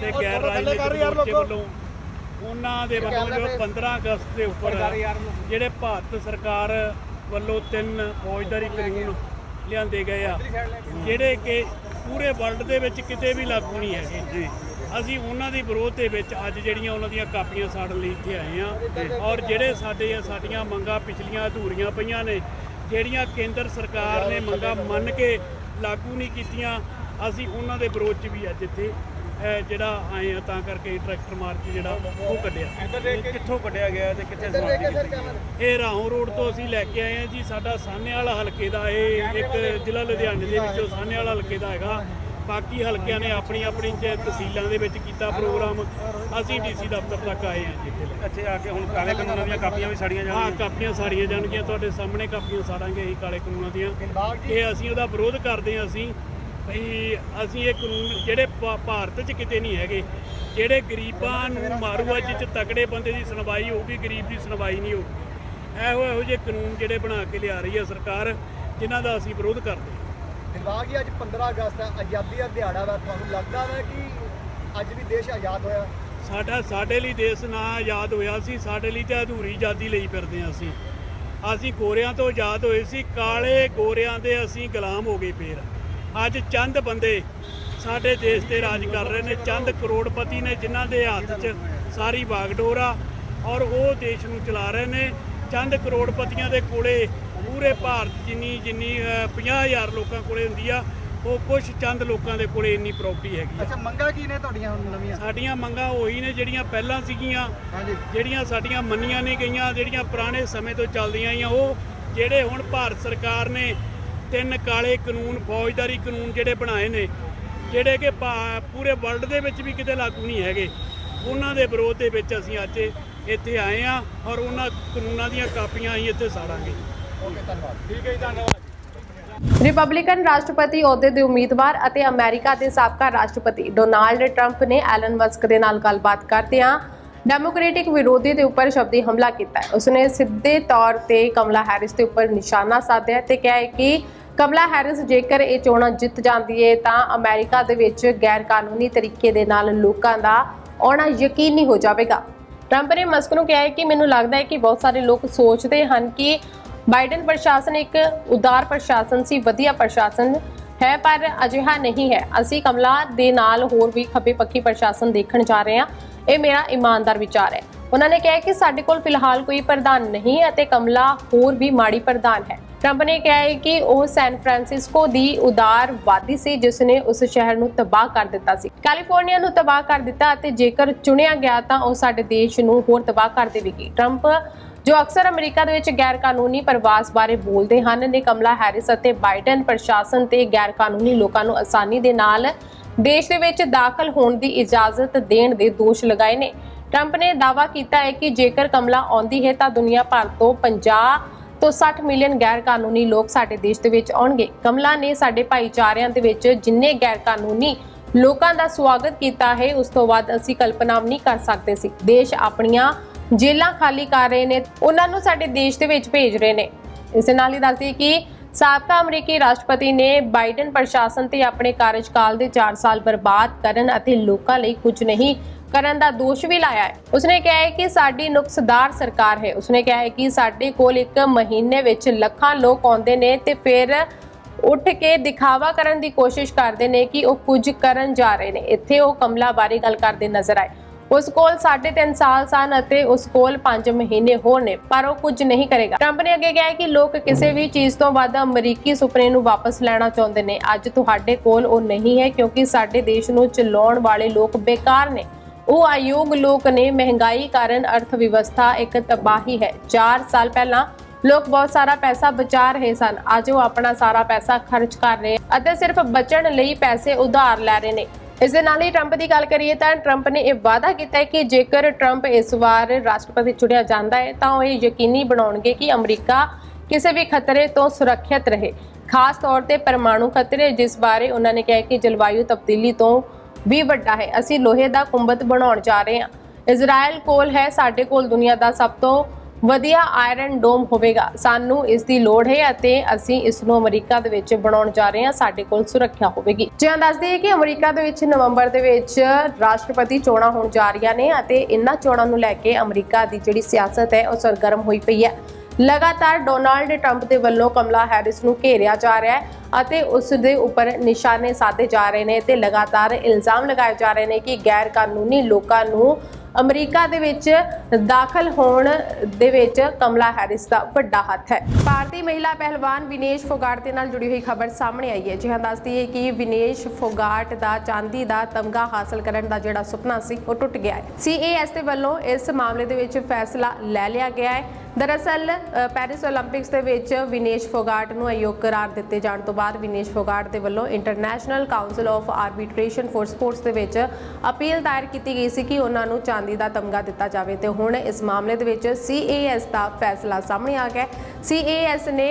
ਤੇ ਗੈਰ ਰਾਜਨੀਤਿਕ ਮੋਰਚੇ ਵੱਲੋਂ ਉਹਨਾਂ ਦੇ ਵੱਲੋਂ ਜੋ 15 ਅਗਸਤ ਦੇ ਉੱਪਰ ਜਿਹੜੇ ਭਾਰਤ ਸਰਕਾਰ ਵੱਲੋਂ ਤਿੰਨ ਫੌਜਦਾਰੀ ਕਾਨੂੰਨ ਲਿਆਂਦੇ ਗਏ ਆ ਜਿਹੜੇ ਕਿ ਪੂਰੇ ਵਰਲਡ ਦੇ ਵਿੱਚ ਕਿਤੇ ਵੀ ਲਾਗੂ ਨਹੀਂ ਹੈਗੇ। ਜੀ। ਅਸੀਂ ਉਹਨਾਂ ਦੀ ਵਿਰੋਧ ਦੇ ਵਿੱਚ ਅੱਜ ਜਿਹੜੀਆਂ ਉਹਨਾਂ ਦੀਆਂ ਕਾਪੀਆਂ ਸਾੜਨ ਲਈ ਇੱਥੇ ਆਏ ਆ ਔਰ ਜਿਹੜੇ ਸਾਡੇ ਸਾਡੀਆਂ ਮੰਗਾਂ ਪਿਛਲੀਆਂ ਅਧੂਰੀਆਂ ਪਈਆਂ ਨੇ ਜਿਹੜੀਆਂ ਕੇਂਦਰ ਸਰਕਾਰ ਨੇ ਮੰਗਾਂ ਮੰਨ ਕੇ ਲਾਗੂ ਨਹੀਂ ਕੀਤੀਆਂ ਅਸੀਂ ਉਹਨਾਂ ਦੇ ਵਿਰੋਧ 'ਚ ਵੀ ਅੱਜ ਇੱਥੇ ਜਿਹੜਾ ਆਏ ਆ ਤਾਂ ਕਰਕੇ ਟਰੈਕਟਰ ਮਾਰਚ ਜਿਹੜਾ ਉਹ ਕੱਢਿਆ। ਕਿੱਥੋਂ ਕੱਢਿਆ ਗਿਆ ਤੇ ਕਿੱਥੇ ਸਮਾਪਤੀ ਕੀਤੀ ਇਹ ਰਾਹੋਂ ਰੋਡ ਤੋਂ ਅਸੀਂ ਲੈ ਕੇ ਆਏ ਆ ਜੀ ਸਾਡਾ ਸਾਹਨੇ ਵਾਲਾ ਹਲਕੇ ਦਾ ਇਹ ਇੱਕ ਜ਼ਿਲ੍ਹਾ ਲੁਧਿਆਣੇ ਦੇ ਵਿੱਚੋਂ ਸਾਹਨੇ ਵਾਲਾ ਹਲਕੇ ਦਾ ਹੈਗਾ। ਬਾਕੀ ਹਲਕਿਆਂ ਨੇ ਆਪਣੀ ਆਪਣੀ ਤਹਿਸੀਲਾਂ ਦੇ ਵਿੱਚ ਕੀਤਾ ਪ੍ਰੋਗਰਾਮ। ਅਸੀਂ ਡੀਸੀ ਦਫ਼ਤਰ ਤੱਕ ਆਏ ਆ ਜੀ। ਇੱਥੇ ਆ ਕੇ ਹੁਣ ਕਾਲੇ ਕਾਨੂੰਨਾਂ ਦੀਆਂ ਕਾਪੀਆਂ ਵੀ ਸਾੜੀਆਂ ਹਾਂ ਜਾਣਗੀਆਂ ਕਾਪੀਆਂ ਸਾੜੀਆਂ ਜਾਣਗੀਆਂ। ਤੁਹਾਡੇ ਸਾਹਮਣੇ ਕਾਪੀਆਂ ਸਾੜਾਂਗੇ ਅਸੀਂ ਕਾਲੇ ਕਾਨੂੰਨਾਂ ਦੀਆਂ। ਇਹ ਅਸੀਂ ਉਹਦਾ ਵਿਰੋਧ ਕਰਦੇ ਹਾਂ ਅਸੀਂ। ਭਈ ਅਸੀਂ ਇਹ ਕਾਨੂੰਨ ਜਿਹੜੇ ਭਾਰਤ 'ਚ ਕਿਤੇ ਨਹੀਂ ਹੈਗੇ। ਜਿਹੜੇ ਗਰੀਬਾਂ ਨੂੰ ਮਾਰੂ ਅੱਜ 'ਚ ਤਕੜੇ ਬੰਦੇ ਦੀ ਸੁਣਵਾਈ ਹੋਊਗੀ ਗਰੀਬ ਦੀ ਸੁਣਵਾਈ ਨਹੀਂ ਹੋਊਗੀ। ਇਹੋ ਇਹੋ ਜਿਹੇ ਕਾਨੂੰਨ ਜਿਹੜੇ ਬਣਾ ਕੇ ਲਿਆ ਰਹੀ ਹੈ ਸਰਕਾਰ ਜਿਨ੍ਹਾਂ ਦਾ ਅਸੀਂ ਵਿਰੋਧ ਕਰਦੇ ਹਾਂ ਦਿਮਾਗ ਅੱਜ 15 ਅਗਸਤ ਹੈ, ਆਜ਼ਾਦੀ ਦਾ ਦਿਹਾੜਾ ਵਾ। ਤੁਹਾਨੂੰ ਲੱਗਦਾ ਵਾ ਕਿ ਅੱਜ ਵੀ ਦੇਸ਼ ਆਜ਼ਾਦ ਹੋਇਆ? ਸਾਡਾ, ਸਾਡੇ ਲਈ ਦੇਸ਼ ਨਾ ਆਜ਼ਾਦ ਹੋਇਆ ਸੀ, ਸਾਡੇ ਲਈ ਤਾਂ ਅਧੂਰੀ ਆਜ਼ਾਦੀ ਲਈ ਫਿਰਦੇ ਹਾਂ ਅਸੀਂ। ਅਸੀਂ ਗੋਰਿਆਂ ਤੋਂ ਆਜ਼ਾਦ ਹੋਏ ਸੀ, ਕਾਲੇ ਗੋਰਿਆਂ ਦੇ ਅਸੀਂ ਗੁਲਾਮ ਹੋ ਗਏ ਫੇਰ। ਅੱਜ ਚੰਦ ਬੰਦੇ ਸਾਡੇ ਦੇਸ਼ ਤੇ ਰਾਜ ਕਰ ਰਹੇ ਨੇ। ਚੰਦ ਕਰੋੜਪਤੀ ਨੇ ਜਿਨ੍ਹਾਂ ਦੇ ਹੱਥ 'ਚ ਸਾਰੀ ਬਾਗਡੋਰ ਆ ਔਰ ਉਹ ਦੇਸ਼ ਨੂੰ ਚਲਾ ਰਹੇ ਨੇ। ਚੰਦ ਕਰੋੜਪਤੀਆਂ ਦੇ ਕੋਲੇ ਪੂਰੇ ਭਾਰਤ ਜਿੰਨੀ ਜਿੰਨੀ 50000 ਲੋਕਾਂ ਕੋਲੇ ਹੁੰਦੀ ਆ ਉਹ ਕੁਝ ਚੰਦ ਲੋਕਾਂ ਦੇ ਕੋਲੇ ਇੰਨੀ ਪ੍ਰਾਪਰਟੀ ਹੈਗੀ ਅੱਛਾ ਮੰਗਾਂ ਕੀ ਨੇ ਤੁਹਾਡੀਆਂ ਹੁਣ ਨਵੀਆਂ? ਸਾਡੀਆਂ ਮੰਗਾਂ ਉਹੀ ਨੇ ਜਿਹੜੀਆਂ ਪਹਿਲਾਂ ਸੀਗੀਆਂ ਹਾਂਜੀ। ਜਿਹੜੀਆਂ ਸਾਡੀਆਂ ਮੰਨੀਆਂ ਨਹੀਂ ਗਈਆਂ ਜਿਹੜੀਆਂ ਪੁਰਾਣੇ ਸਮੇਂ ਤੋਂ ਚੱਲਦੀਆਂ ਆਈਆਂ ਉਹ ਜਿਹੜੇ ਹੁਣ ਭਾਰਤ ਸਰਕਾਰ ਨੇ ਤਿੰਨ ਕਾਲੇ ਕਾਨੂੰਨ ਫੌਜਦਾਰੀ ਕਾਨੂੰਨ ਜਿਹੜੇ ਬਣਾਏ ਨੇ ਜਿਹੜੇ ਕਿ ਪੂਰੇ ਵਰਲਡ ਦੇ ਵਿੱਚ ਵੀ ਕਿਤੇ ਲਾਗੂ ਨਹੀਂ ਹੈਗੇ ਉਹਨਾਂ ਦੇ ਵਿਰੋਧ ਦੇ ਵਿੱਚ ਅਸੀਂ ਅੱਜ ਇੱਥੇ ਆਏ ਆ ਔਰ ਉਹਨਾਂ ਕਾਨੂੰਨਾਂ ਦੀਆਂ ਕਾਪੀਆਂ ਅਸੀਂ ਇੱਥੇ ਸਾੜਾਂਗੇ। ਠੀਕ ਹੈ ਜੀ ਧੰਨਵਾਦ ਰਿਪਬਲਿਕਨ ਰਾਸ਼ਟਰਪਤੀ ਅਹੁਦੇ ਦੇ ਉਮੀਦਵਾਰ ਅਤੇ ਅਮਰੀਕਾ ਦੇ ਸਾਬਕਾ ਰਾਸ਼ਟਰਪਤੀ ਡੋਨਾਲਡ ਟਰੰਪ ਨੇ ਐਲਨ ਮਸਕ ਦੇ ਨਾਲ ਗੱਲਬਾਤ ਕਰਦਿਆਂ ਡੈਮੋਕ੍ਰੈਟਿਕ ਵਿਰੋਧੀ ਦੇ ਉੱਪਰ ਸ਼ਬਦੀ ਹਮਲਾ ਕੀਤਾ। ਹੈ ਉਸਨੇ ਸਿੱਧੇ ਤੌਰ ਤੇ ਕਮਲਾ ਹੈਰਿਸ ਦੇ ਉੱਪਰ ਨਿਸ਼ਾਨਾ ਸਾਧਿਆ ਤੇ ਕਿਹਾ ਹੈ ਕਿ ਕਮਲਾ ਹੈਰਿਸ ਜੇਕਰ ਇਹ ਚੋਣਾਂ ਜਿੱਤ ਜਾਂਦੀ ਹੈ ਤਾਂ ਅਮਰੀਕਾ ਦੇ ਵਿੱਚ ਗੈਰ ਕਾਨੂੰਨੀ ਤਰੀਕੇ ਦੇ ਨਾਲ ਲੋਕਾਂ ਦਾ ਆਉਣਾ ਯਕੀਨੀ ਹੋ ਜਾਵੇਗਾ। ਟਰੰਪ ਨੇ ਮਸਕ ਨੂੰ ਕਿਹਾ ਹੈ ਕਿ ਮੈਨੂੰ ਲੱਗਦਾ ਹੈ ਕਿ ਬਹੁਤ ਸਾਰੇ ਲੋਕ ਸੋਚਦੇ ਹਨ ਕਿ ਬਾਈਡਨ ਪ੍ਰਸ਼ਾਸਨ ਇੱਕ ਉਦਾਰ ਪ੍ਰਸ਼ਾਸਨ ਸੀ, ਵਧੀਆ ਪ੍ਰਸ਼ਾਸਨ ਹੈ, ਪਰ ਅਜਿਹਾ ਨਹੀਂ ਹੈ। ਅਸੀਂ ਕਮਲਾ ਦੇ ਨਾਲ ਹੋਰ ਵੀ ਖੱਬੇ ਪੱਖੀ ਪ੍ਰਸ਼ਾਸਨ ਦੇਖਣ ਜਾ ਰਹੇ ਹਾਂ। ਇਹ ਮੇਰਾ ਇਮਾਨਦਾਰ ਵਿਚਾਰ ਹੈ। ਉਹਨਾਂ ਨੇ ਕਿਹਾ ਕਿ ਸਾਡੇ ਕੋਲ ਫਿਲਹਾਲ ਕੋਈ ਪ੍ਰਧਾਨ ਨਹੀਂ ਹੈ ਅਤੇ ਕਮਲਾ ਹੋਰ ਵੀ ਮਾੜੀ ਪ੍ਰਧਾਨ ਹੈ। ਟਰੰਪ ਨੇ ਕਿਹਾ ਹੈ ਕਿ ਉਹ ਸੈਨ ਫਰਾਂਸਿਸਕੋ ਦੀ ਉਦਾਰਵਾਦੀ ਸੀ, ਜਿਸ ਨੇ ਉਸ ਸ਼ਹਿਰ ਨੂੰ ਤਬਾਹ ਕਰ ਦਿੱਤਾ ਸੀ। ਕੈਲੀਫੋਰਨੀਆ ਨੂੰ ਤਬਾਹ ਕਰ ਦਿੱਤਾ ਅਤੇ ਜੇਕਰ ਚੁਣਿਆ ਗਿਆ ਤਾਂ ਉਹ ਸਾਡੇ ਦੇਸ਼ ਨੂੰ ਹੋਰ ਤਬਾਹ ਕਰ ਦੇਵੇਗੀ। ਟਰੰਪ ਜੋ ਅਕਸਰ ਅਮਰੀਕਾ ਦੇ ਵਿੱਚ ਗੈਰ ਕਾਨੂੰਨੀ ਪ੍ਰਵਾਸ ਬਾਰੇ ਬੋਲਦੇ ਹਨ, ਨੇ ਕਮਲਾ ਹੈਰਿਸ ਅਤੇ ਬਾਈਡਨ ਪ੍ਰਸ਼ਾਸਨ ਤੇ ਗੈਰ ਕਾਨੂੰਨੀ ਲੋਕਾਂ ਨੂੰ ਆਸਾਨੀ ਦੇ ਨਾਲ ਦੇਸ਼ ਦੇ ਵਿੱਚ ਦਾਖਲ ਹੋਣ ਦੀ ਇਜਾਜ਼ਤ ਦੇਣ ਦੇ ਦੋਸ਼ ਲਗਾਏ ਨੇ। ਟਰੰਪ ਨੇ ਦਾਅਵਾ ਕੀਤਾ ਹੈ ਕਿ ਜੇਕਰ ਕਮਲਾ ਆਉਂਦੀ ਹੈ ਤਾਂ ਦੁਨੀਆ ਭਰ ਤੋਂ 50 ਤੋਂ 60 ਮਿਲੀਅਨ ਗੈਰ ਕਾਨੂੰਨੀ ਲੋਕ ਸਾਡੇ ਦੇਸ਼ ਦੇ ਵਿੱਚ ਆਉਣਗੇ। ਕਮਲਾ ਨੇ ਸਾਡੇ ਭਾਈਚਾਰਿਆਂ ਦੇ ਵਿੱਚ ਜਿੰਨੇ ਗੈਰ ਕਾਨੂੰਨੀ ਲੋਕਾਂ ਦਾ ਸਵਾਗਤ ਕੀਤਾ ਹੈ, ਉਸ ਤੋਂ ਬਾਅਦ ਅਸੀਂ ਕਲਪਨਾ ਵੀ ਨਹੀਂ ਕਰ ਸਕਦੇ ਸੀ। ਦੇਸ਼ ਆਪਣੀਆਂ ਜੇਲਾਂ ਖਾਲੀ ਕਰ ਰਹੇ ਨੇ, ਉਹਨਾਂ ਨੂੰ ਸਾਡੇ ਦੇਸ਼ ਦੇ ਵਿੱਚ ਭੇਜ ਰਹੇ ਨੇ। ਇਸ ਨਾਲ ਹੀ ਦੱਸਦੀ ਕਿ ਸਾਬਕਾ ਅਮਰੀਕੀ ਰਾਸ਼ਟਰਪਤੀ ਨੇ ਬਾਈਡਨ ਪ੍ਰਸ਼ਾਸਨ ਤੇ ਆਪਣੇ ਕਾਰਜਕਾਲ ਦੇ 4 ਸਾਲ ਬਰਬਾਦ ਕਰਨ ਅਤੇ ਲੋਕਾਂ ਲਈ ਕੁਝ ਨਹੀਂ ਕਰਨ ਦਾ ਦੋਸ਼ ਵੀ ਲਾਇਆ ਹੈ। ਉਸਨੇ ਕਿਹਾ ਹੈ ਕਿ ਸਾਡੀ ਨੁਕਸਦਾਰ ਸਰਕਾਰ ਹੈ। ਉਸਨੇ ਕਿਹਾ ਹੈ ਕਿ ਸਾਡੇ ਕੋਲ ਇੱਕ ਮਹੀਨੇ ਵਿੱਚ ਲੱਖਾਂ ਲੋਕ ਆਉਂਦੇ ਨੇ ਤੇ ਫਿਰ ਉੱਠ ਕੇ ਦਿਖਾਵਾ ਕਰਨ ਦੀ ਕੋਸ਼ਿਸ਼ ਕਰਦੇ ਨੇ ਕਿ ਉਹ ਕੁਝ ਕਰਨ ਜਾ ਰਹੇ ਨੇ। ਇੱਥੇ ਉਹ ਕਮਲਾ ਬਾਰੇ ਗੱਲ ਕਰਦੇ ਨਜ਼ਰ ਆਏ। ਉਸ ਕੋਲ 3.5 ਸਾਲ ਸਨ ਅਤੇ ਉਸ ਕੋਲ 5 ਮਹੀਨੇ ਹੋਰ ਨੇ, ਪਰ ਉਹ ਕੁਝ ਨਹੀਂ ਕਰੇਗਾ। ਟਰੰਪ ਨੇ ਅੱਗੇ ਕਿਹਾ ਕਿ ਲੋਕ ਕਿਸੇ ਵੀ ਚੀਜ਼ ਤੋਂ ਵੱਧ ਅਮਰੀਕੀ ਸੁਪਨੇ ਨੂੰ ਵਾਪਸ ਲੈਣਾ ਚਾਹੁੰਦੇ ਨੇ। ਅੱਜ ਤੁਹਾਡੇ ਕੋਲ ਉਹ ਨਹੀਂ ਹੈ, ਕਿਉਂਕਿ ਸਾਡੇ ਦੇਸ਼ ਨੂੰ ਚਲਾਉਣ ਵਾਲੇ ਲੋਕ ਬੇਕਾਰ ਨੇ। ਉਹ ਅਯੋਗ ਲੋਕ ਨੇ, ਮਹਿੰਗਾਈ ਕਾਰਨ ਅਰਥ ਵਿਵਸਥਾ ਇੱਕ ਤਬਾਹੀ ਹੈ। 4 ਸਾਲ ਪਹਿਲਾਂ ਲੋਕ ਬਹੁਤ ਸਾਰਾ ਪੈਸਾ ਬਚਾ ਰਹੇ ਸਨ। ਅੱਜ ਉਹ ਆਪਣਾ ਸਾਰਾ ਪੈਸਾ ਖਰਚ ਕਰ ਰਹੇ ਅਤੇ ਸਿਰਫ ਬਚਣ ਲਈ ਪੈਸੇ ਉਧਾਰ ਲੈ ਰਹੇ ਨੇ। ਇਸ ਦੇ ਨਾਲ ਹੀ ਟਰੰਪ ਦੀ ਗੱਲ ਕਰੀਏ ਤਾਂ ਟਰੰਪ ਨੇ ਇਹ ਵਾਅਦਾ ਕੀਤਾ ਹੈ ਕਿ ਜੇਕਰ ਟਰੰਪ ਇਸ ਵਾਰ ਰਾਸ਼ਟਰਪਤੀ ਚੁਣਿਆ ਜਾਂਦਾ ਹੈ, ਤਾਂ ਉਹ ਇਹ ਯਕੀਨੀ ਬਣਾਉਣਗੇ ਕਿ ਅਮਰੀਕਾ ਕਿਸੇ ਵੀ ਖਤਰੇ ਤੋਂ ਸੁਰੱਖਿਅਤ ਰਹੇ। ਖਾਸ ਤੌਰ ਤੇ ਪਰਮਾਣੂ ਖਤਰੇ, ਜਿਸ ਬਾਰੇ ਉਹਨਾਂ ਨੇ ਕਿਹਾ ਕਿ ਜਲਵਾਯੂ ਤਬਦੀਲੀ ਤੋਂ ਵੀ ਵੱਡਾ ਹੈ। ਅਸੀਂ ਲੋਹੇ ਦਾ ਕੁੰਬਤ ਬਣਾਉਣ ਜਾ ਰਹੇ ਹਾਂ। ਇਜ਼ਰਾਈਲ ਕੋਲ ਹੈ, ਸਾਡੇ ਕੋਲ ਦੁਨੀਆ ਦਾ ਸਭ ਤੋਂ ਵਧੀਆ ਆਇਰਨ ਡੋਮ ਹੋਵੇਗਾ। ਸਾਨੂੰ ਇਸ ਦੀ ਲੋੜ ਹੈ ਅਤੇ ਅਸੀਂ ਇਸ ਨੂੰ ਅਮਰੀਕਾ ਦੇ ਵਿੱਚ ਬਣਾਉਣ ਜਾ ਰਹੇ ਹਾਂ। ਸਾਡੇ ਕੋਲ ਸੁਰੱਖਿਆ ਹੋਵੇਗੀ। ਜਿਵੇਂ ਦੱਸਦੇ ਹਾਂ ਕਿ ਅਮਰੀਕਾ ਦੇ ਵਿੱਚ ਨਵੰਬਰ ਦੇ ਵਿੱਚ ਰਾਸ਼ਟਰਪਤੀ ਚੋਣਾਂ ਹੋਣ ਜਾ ਰਹੀਆਂ ਨੇ ਅਤੇ ਇਨ੍ਹਾਂ ਚੋਣਾਂ ਨੂੰ ਲੈ ਕੇ ਅਮਰੀਕਾ ਦੀ ਜਿਹੜੀ ਸਿਆਸਤ ਹੈ, ਉਹ ਸਰਗਰਮ ਹੋਈ ਪਈ ਹੈ। ਲਗਾਤਾਰ ਡੋਨਾਲਡ ਟਰੰਪ ਦੇ ਵੱਲੋਂ ਕਮਲਾ ਹੈਰਿਸ ਨੂੰ ਘੇਰਿਆ ਜਾ ਰਿਹਾ ਹੈ ਅਤੇ ਉਸ ਦੇ ਉੱਪਰ ਨਿਸ਼ਾਨੇ ਸਾਧੇ ਜਾ ਰਹੇ ਨੇ ਤੇ ਲਗਾਤਾਰ ਇਲਜ਼ਾਮ ਲਗਾਏ ਜਾ ਰਹੇ ਨੇ ਕਿ ਗੈਰ ਕਾਨੂੰਨੀ ਲੋਕਾਂ ਨੂੰ ਅਮਰੀਕਾ ਦੇ ਵਿੱਚ ਦਾਖਲ ਹੋਣ ਦੇ ਵਿੱਚ ਕਮਲਾ ਹੈਰਿਸ ਦਾ ਵੱਡਾ ਹੱਥ ਹੈ। ਭਾਰਤੀ ਮਹਿਲਾ ਪਹਿਲਵਾਨ ਵਿਨੇਸ਼ ਫੋਗਾਟ ਦੇ ਨਾਲ ਜੁੜੀ ਹੋਈ ਖਬਰ ਸਾਹਮਣੇ ਆਈ ਹੈ। ਜਿਹਾਂ ਦੱਸਦੀ ਹੈ ਕਿ ਵਿਨੇਸ਼ ਫੋਗਾਟ ਦਾ ਚਾਂਦੀ ਦਾ ਤਮਗਾ ਹਾਸਲ ਕਰਨ ਦਾ ਜਿਹੜਾ ਸੁਪਨਾ ਸੀ, ਉਹ ਟੁੱਟ ਗਿਆ ਹੈ। ਸੀਏਐਸ ਦੇ ਵੱਲੋਂ ਇਸ ਮਾਮਲੇ ਦੇ ਵਿੱਚ ਫੈਸਲਾ ਲੈ ਲਿਆ ਗਿਆ ਹੈ। ਦਰਅਸਲ ਪੈਰਿਸ 올림픽ਸ ਦੇ ਵਿੱਚ ਵਿਨੇਸ਼ ਫੋਗਾਟ ਨੂੰ ਅਯੋਗ ਕਰਾਰ ਦਿੱਤੇ ਜਾਣ ਤੋਂ ਬਾਅਦ ਵਿਨੇਸ਼ ਫੋਗਾਟ ਦੇ ਵੱਲੋਂ international council of arbitration for sports ਦੇ ਵਿੱਚ ਅਪੀਲ ਦਾਇਰ ਕੀਤੀ ਗਈ ਸੀ ਕਿ ਉਹਨਾਂ ਨੂੰ ਚਾਂਦੀ ਦਾ ਤਮਗਾ ਦਿੱਤਾ ਜਾਵੇ ਤੇ ਹੁਣ ਇਸ ਮਾਮਲੇ ਦੇ ਵਿੱਚ ਸੀਏਐਸ ਦਾ ਫੈਸਲਾ ਸਾਹਮਣੇ ਆ ਗਿਆ ਸੀਏਐਸ ਨੇ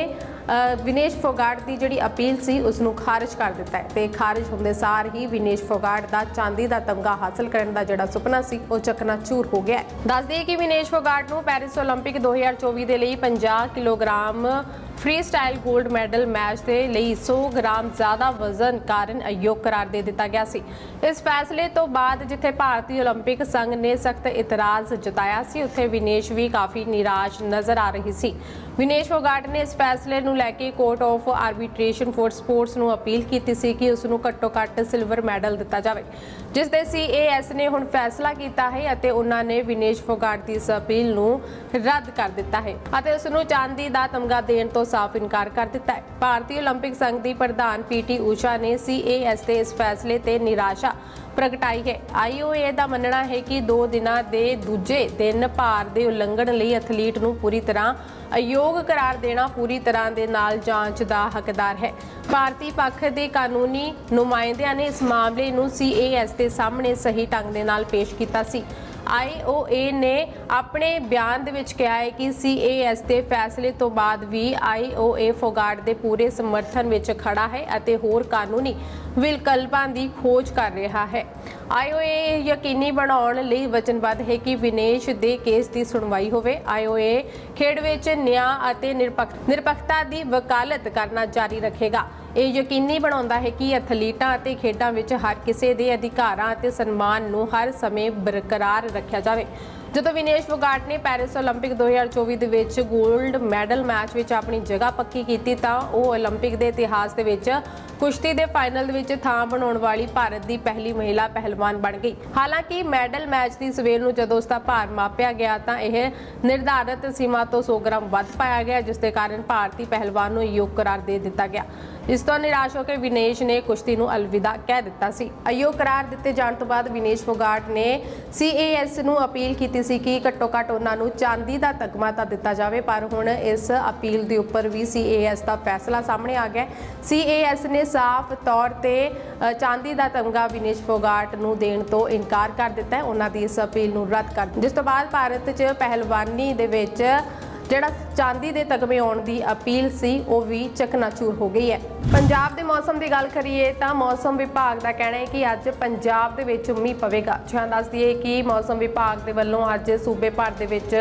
ਵਿਨੇਸ਼ ਫੋਗਾਟ ਦੀ ਜਿਹੜੀ ਅਪੀਲ ਸੀ ਉਸ ਨੂੰ ਖਾਰਜ ਕਰ ਦਿੱਤਾ ਹੈ ਤੇ ਖਾਰਜ ਹੁੰਦੇ ਸਾਰ ਹੀ ਵਿਨੇਸ਼ ਫੋਗਾਟ ਦਾ ਚਾਂਦੀ ਦਾ ਤਮਗਾ ਹਾਸਲ ਕਰਨ ਦਾ ਜਿਹੜਾ ਸੁਪਨਾ ਸੀ ਉਹ ਚਕਨਾਚੂਰ ਹੋ ਗਿਆ ਹੈ ਦੱਸ ਦਈਏ ਕਿ ਵਿਨੇਸ਼ ਫੋਗਾਟ ਨੂੰ ਪੈਰਿਸ 올림픽 2024 ਦੇ ਲਈ 50 ਕਿਲੋਗ੍ਰਾਮ ਫ੍ਰੀ ਸਟਾਈਲ 골ਡ ਮੈਡਲ ਮੈਚ ਦੇ ਲਈ 100 ਗ੍ਰਾਮ ਜ਼ਿਆਦਾ ਵਜ਼ਨ ਕਾਰਨ ਅਯੋਗ ਕਰਾਰ ਦੇ ਦਿੱਤਾ ਗਿਆ ਸੀ। ਇਸ ਫੈਸਲੇ ਤੋਂ ਬਾਅਦ ਜਿੱਥੇ ਭਾਰਤੀ 올림픽 ਸੰਘ ਨੇ ਸਖਤ ਇਤਰਾਜ਼ ਜਤਾਇਆ ਸੀ, ਉੱਥੇ ਵਿਨੇਸ਼ ਵੀ ਕਾਫੀ ਨਿਰਾਸ਼ ਨਜ਼ਰ ਆ ਰਹੀ ਸੀ। ਵਿਨੇਸ਼ ਫੋਗਾਟ ਨੇ ਇਸ ਫੈਸਲੇ ਨੂੰ ਲੈ ਕੇ court of arbitration for sports ਨੂੰ ਅਪੀਲ ਕੀਤੀ ਸੀ ਕਿ ਉਸ ਨੂੰ ਘੱਟੋ-ਘੱਟ ਸਿਲਵਰ ਮੈਡਲ ਦਿੱਤਾ ਜਾਵੇ। ਜਿਸ ਦੇ ਐਸ ਨੇ ਹੁਣ ਫੈਸਲਾ ਕੀਤਾ ਹੈ ਅਤੇ ਉਹਨਾਂ ਨੇ ਵਿਨੇਸ਼ ਫੋਗਾਟ ਦੀ ਇਸ ਅਪੀਲ ਨੂੰ ਰੱਦ ਕਰ ਦਿੱਤਾ ਹੈ ਅਤੇ ਉਸ ਨੂੰ ਚਾਂਦੀ ਦਾ ਤਮਗਾ ਦੇਣ ਤੋਂ ਸਾਫ਼ ਇਨਕਾਰ ਕਰ ਦਿੱਤਾ ਹੈ ਭਾਰਤੀ 올림픽 ਸੰਘ ਦੀ ਪ੍ਰਧਾਨ ਪੀਟੀ ਊਸ਼ਾ ਨੇ ਸੀਏਐਸ ਦੇ ਇਸ ਫੈਸਲੇ ਤੇ ਨਿਰਾਸ਼ਾ ਪ੍ਰਗਟਾਈ ਹੈ ਆਈਓਏ ਦਾ ਮੰਨਣਾ ਹੈ ਕਿ 2 ਦਿਨਾਂ ਦੇ ਦੂਜੇ ਦਿਨ ਭਾਰ ਦੇ ਉਲੰਘਣ ਲਈ ਐਥਲੀਟ ਨੂੰ ਪੂਰੀ ਤਰ੍ਹਾਂ ਅਯੋਗ ਕਰਾਰ ਦੇਣਾ ਪੂਰੀ ਤਰ੍ਹਾਂ ਦੇ ਨਾਲ ਜਾਂਚ ਦਾ ਹੱਕਦਾਰ ਹੈ ਭਾਰਤੀ ਪੱਖ ਦੇ ਕਾਨੂੰਨੀ ਨੁਮਾਇੰਦਿਆਂ ਨੇ ਇਸ ਮਾਮਲੇ ਨੂੰ ਸੀਏਐਸ ਦੇ ਸਾਹਮਣੇ ਸਹੀ ਢੰਗ ਦੇ ਨਾਲ ਪੇਸ਼ ਕੀਤਾ ਸੀ ਆਈਓਏ ਨੇ ਆਪਣੇ ਬਿਆਨ ਦੇ ਵਿੱਚ ਕਿਹਾ ਹੈ ਕਿ ਸੀਏਐਸ ਦੇ ਫੈਸਲੇ ਤੋਂ ਬਾਅਦ ਵੀ ਆਈਓਏ ਫੋਗਾਟ ਦੇ ਪੂਰੇ ਸਮਰਥਨ ਵਿੱਚ ਖੜਾ ਹੈ ਅਤੇ ਹੋਰ ਕਾਨੂੰਨੀ ਵਿਕਲਪਾਂ ਦੀ ਖੋਜ ਕਰ ਰਿਹਾ ਹੈ। ਆਈਓਏ ਯਕੀਨੀ ਬਣਾਉਣ ਲਈ ਵਚਨਬੱਧ ਹੈ ਕਿ ਵਿਨੇਸ਼ ਦੇ ਕੇਸ ਦੀ ਸੁਣਵਾਈ ਹੋਵੇ। ਆਈਓਏ ਖੇਡ ਵਿੱਚ ਨਿਆਂ ਅਤੇ ਨਿਰਪੱਖ, ਨਿਰਪੱਖਤਾ ਦੀ ਵਕਾਲਤ ਕਰਨਾ ਜਾਰੀ ਰੱਖੇਗਾ। ਇਹ ਯਕੀਨੀ ਬਣਾਉਂਦਾ ਹੈ ਕਿ ਐਥਲੀਟਾਂ ਅਤੇ ਖੇਡਾਂ ਵਿੱਚ ਹਰ ਕਿਸੇ ਦੇ ਅਧਿਕਾਰਾਂ ਅਤੇ ਸਨਮਾਨ ਨੂੰ ਹਰ ਸਮੇਂ ਬਰਕਰਾਰ ਰੱਖਿਆ ਜਾਵੇ। ਜਦੋਂ ਵਿਨੇਸ਼ ਫੋਗਾਟ ਨੇ ਪੈਰਿਸ 올림픽 2024 ਦੇ ਵਿੱਚ 골ਡ ਮੈਡਲ ਮੈਚ ਵਿੱਚ ਆਪਣੀ ਜਗ੍ਹਾ ਪੱਕੀ ਕੀਤੀ, ਤਾਂ ਉਹ 올림픽 ਦੇ ਇਤਿਹਾਸ ਦੇ ਵਿੱਚ ਕੁਸ਼ਤੀ ਦੇ ਫਾਈਨਲ ਦੇ ਵਿੱਚ ਥਾਂ ਬਣਾਉਣ ਵਾਲੀ ਭਾਰਤ ਦੀ ਪਹਿਲੀ ਮਹਿਲਾ ਪਹਿਲਵਾਨ ਬਣ ਗਈ। ਹਾਲਾਂਕਿ ਮੈਡਲ ਮੈਚ ਦੀ ਸਵੇਰ ਨੂੰ ਜਦੋਂ ਉਸ ਦਾ ਭਾਰ ਮਾਪਿਆ ਗਿਆ, ਤਾਂ ਇਹ ਨਿਰਧਾਰਤ ਸੀਮਾ ਤੋਂ 100 ਗ੍ਰਾਮ ਵੱਧ ਪਾਇਆ ਗਿਆ, ਜਿਸ ਦੇ ਕਾਰਨ ਭਾਰਤੀ ਪਹਿਲਵਾਨ ਨੂੰ ਯੋਗ ਕਰਾਰ ਦੇ ਦਿੱਤਾ ਗਿਆ। ਇਸ ਤੋਂ ਨਿਰਾਸ਼ ਹੋ ਕੇ ਵਿਨੇਸ਼ ਨੇ ਕੁਸ਼ਤੀ ਨੂੰ ਅਲਵਿਦਾ ਕਹਿ ਦਿੱਤਾ ਸੀ। ਅਯੋਗ ਕਰਾਰ ਦਿੱਤੇ ਜਾਣ ਤੋਂ ਬਾਅਦ ਵਿਨੇਸ਼ ਫੋਗਾਟ ਨੇ ਸੀਏਐਸ ਨੂੰ ਅਪੀਲ ਕੀਤੀ ਸੀ ਕਿ ਘੱਟੋ ਘੱਟ ਉਹਨਾਂ ਨੂੰ ਚਾਂਦੀ ਦਾ ਤਗਮਾ ਤਾਂ ਦਿੱਤਾ ਜਾਵੇ, ਪਰ ਹੁਣ ਇਸ ਅਪੀਲ ਦੇ ਉੱਪਰ ਵੀ CAS ਦਾ ਫੈਸਲਾ ਸਾਹਮਣੇ ਆ ਗਿਆ ਹੈ। CAS ਨੇ ਸਾਫ਼ ਤੌਰ ਤੇ ਚਾਂਦੀ ਦਾ ਤਮਗਾ ਵਿਨੇਸ਼ ਫੋਗਾਟ ਨੂੰ ਦੇਣ ਤੋਂ ਇਨਕਾਰ ਕਰ ਦਿੱਤਾ ਹੈ ਉਹਨਾਂ ਦੀ ਇਸ ਅਪੀਲ ਨੂੰ ਰੱਦ ਕਰ ਜਿਸ ਤੋਂ ਬਾਅਦ ਭਾਰਤ 'ਚ ਪਹਿਲਵਾਨੀ ਦੇ ਵਿੱਚ ਜਿਹੜਾ ਚਾਂਦੀ ਦੇ ਤਗਮੇ ਆਉਣ ਦੀ ਅਪੀਲ ਸੀ, ਉਹ ਵੀ ਚਕਨਾਚੂਰ ਹੋ ਗਈ ਹੈ। ਪੰਜਾਬ ਦੇ ਮੌਸਮ ਦੀ ਗੱਲ ਕਰੀਏ ਤਾਂ ਮੌਸਮ ਵਿਭਾਗ ਦਾ ਕਹਿਣਾ ਹੈ ਕਿ ਅੱਜ ਪੰਜਾਬ ਦੇ ਵਿੱਚ ਮੀਂਹ ਪਵੇਗਾ। ਜਾਂ ਦੱਸ ਦਈਏ ਕਿ ਮੌਸਮ ਵਿਭਾਗ ਦੇ ਵੱਲੋਂ ਅੱਜ ਸੂਬੇ ਭਰ ਦੇ ਵਿੱਚ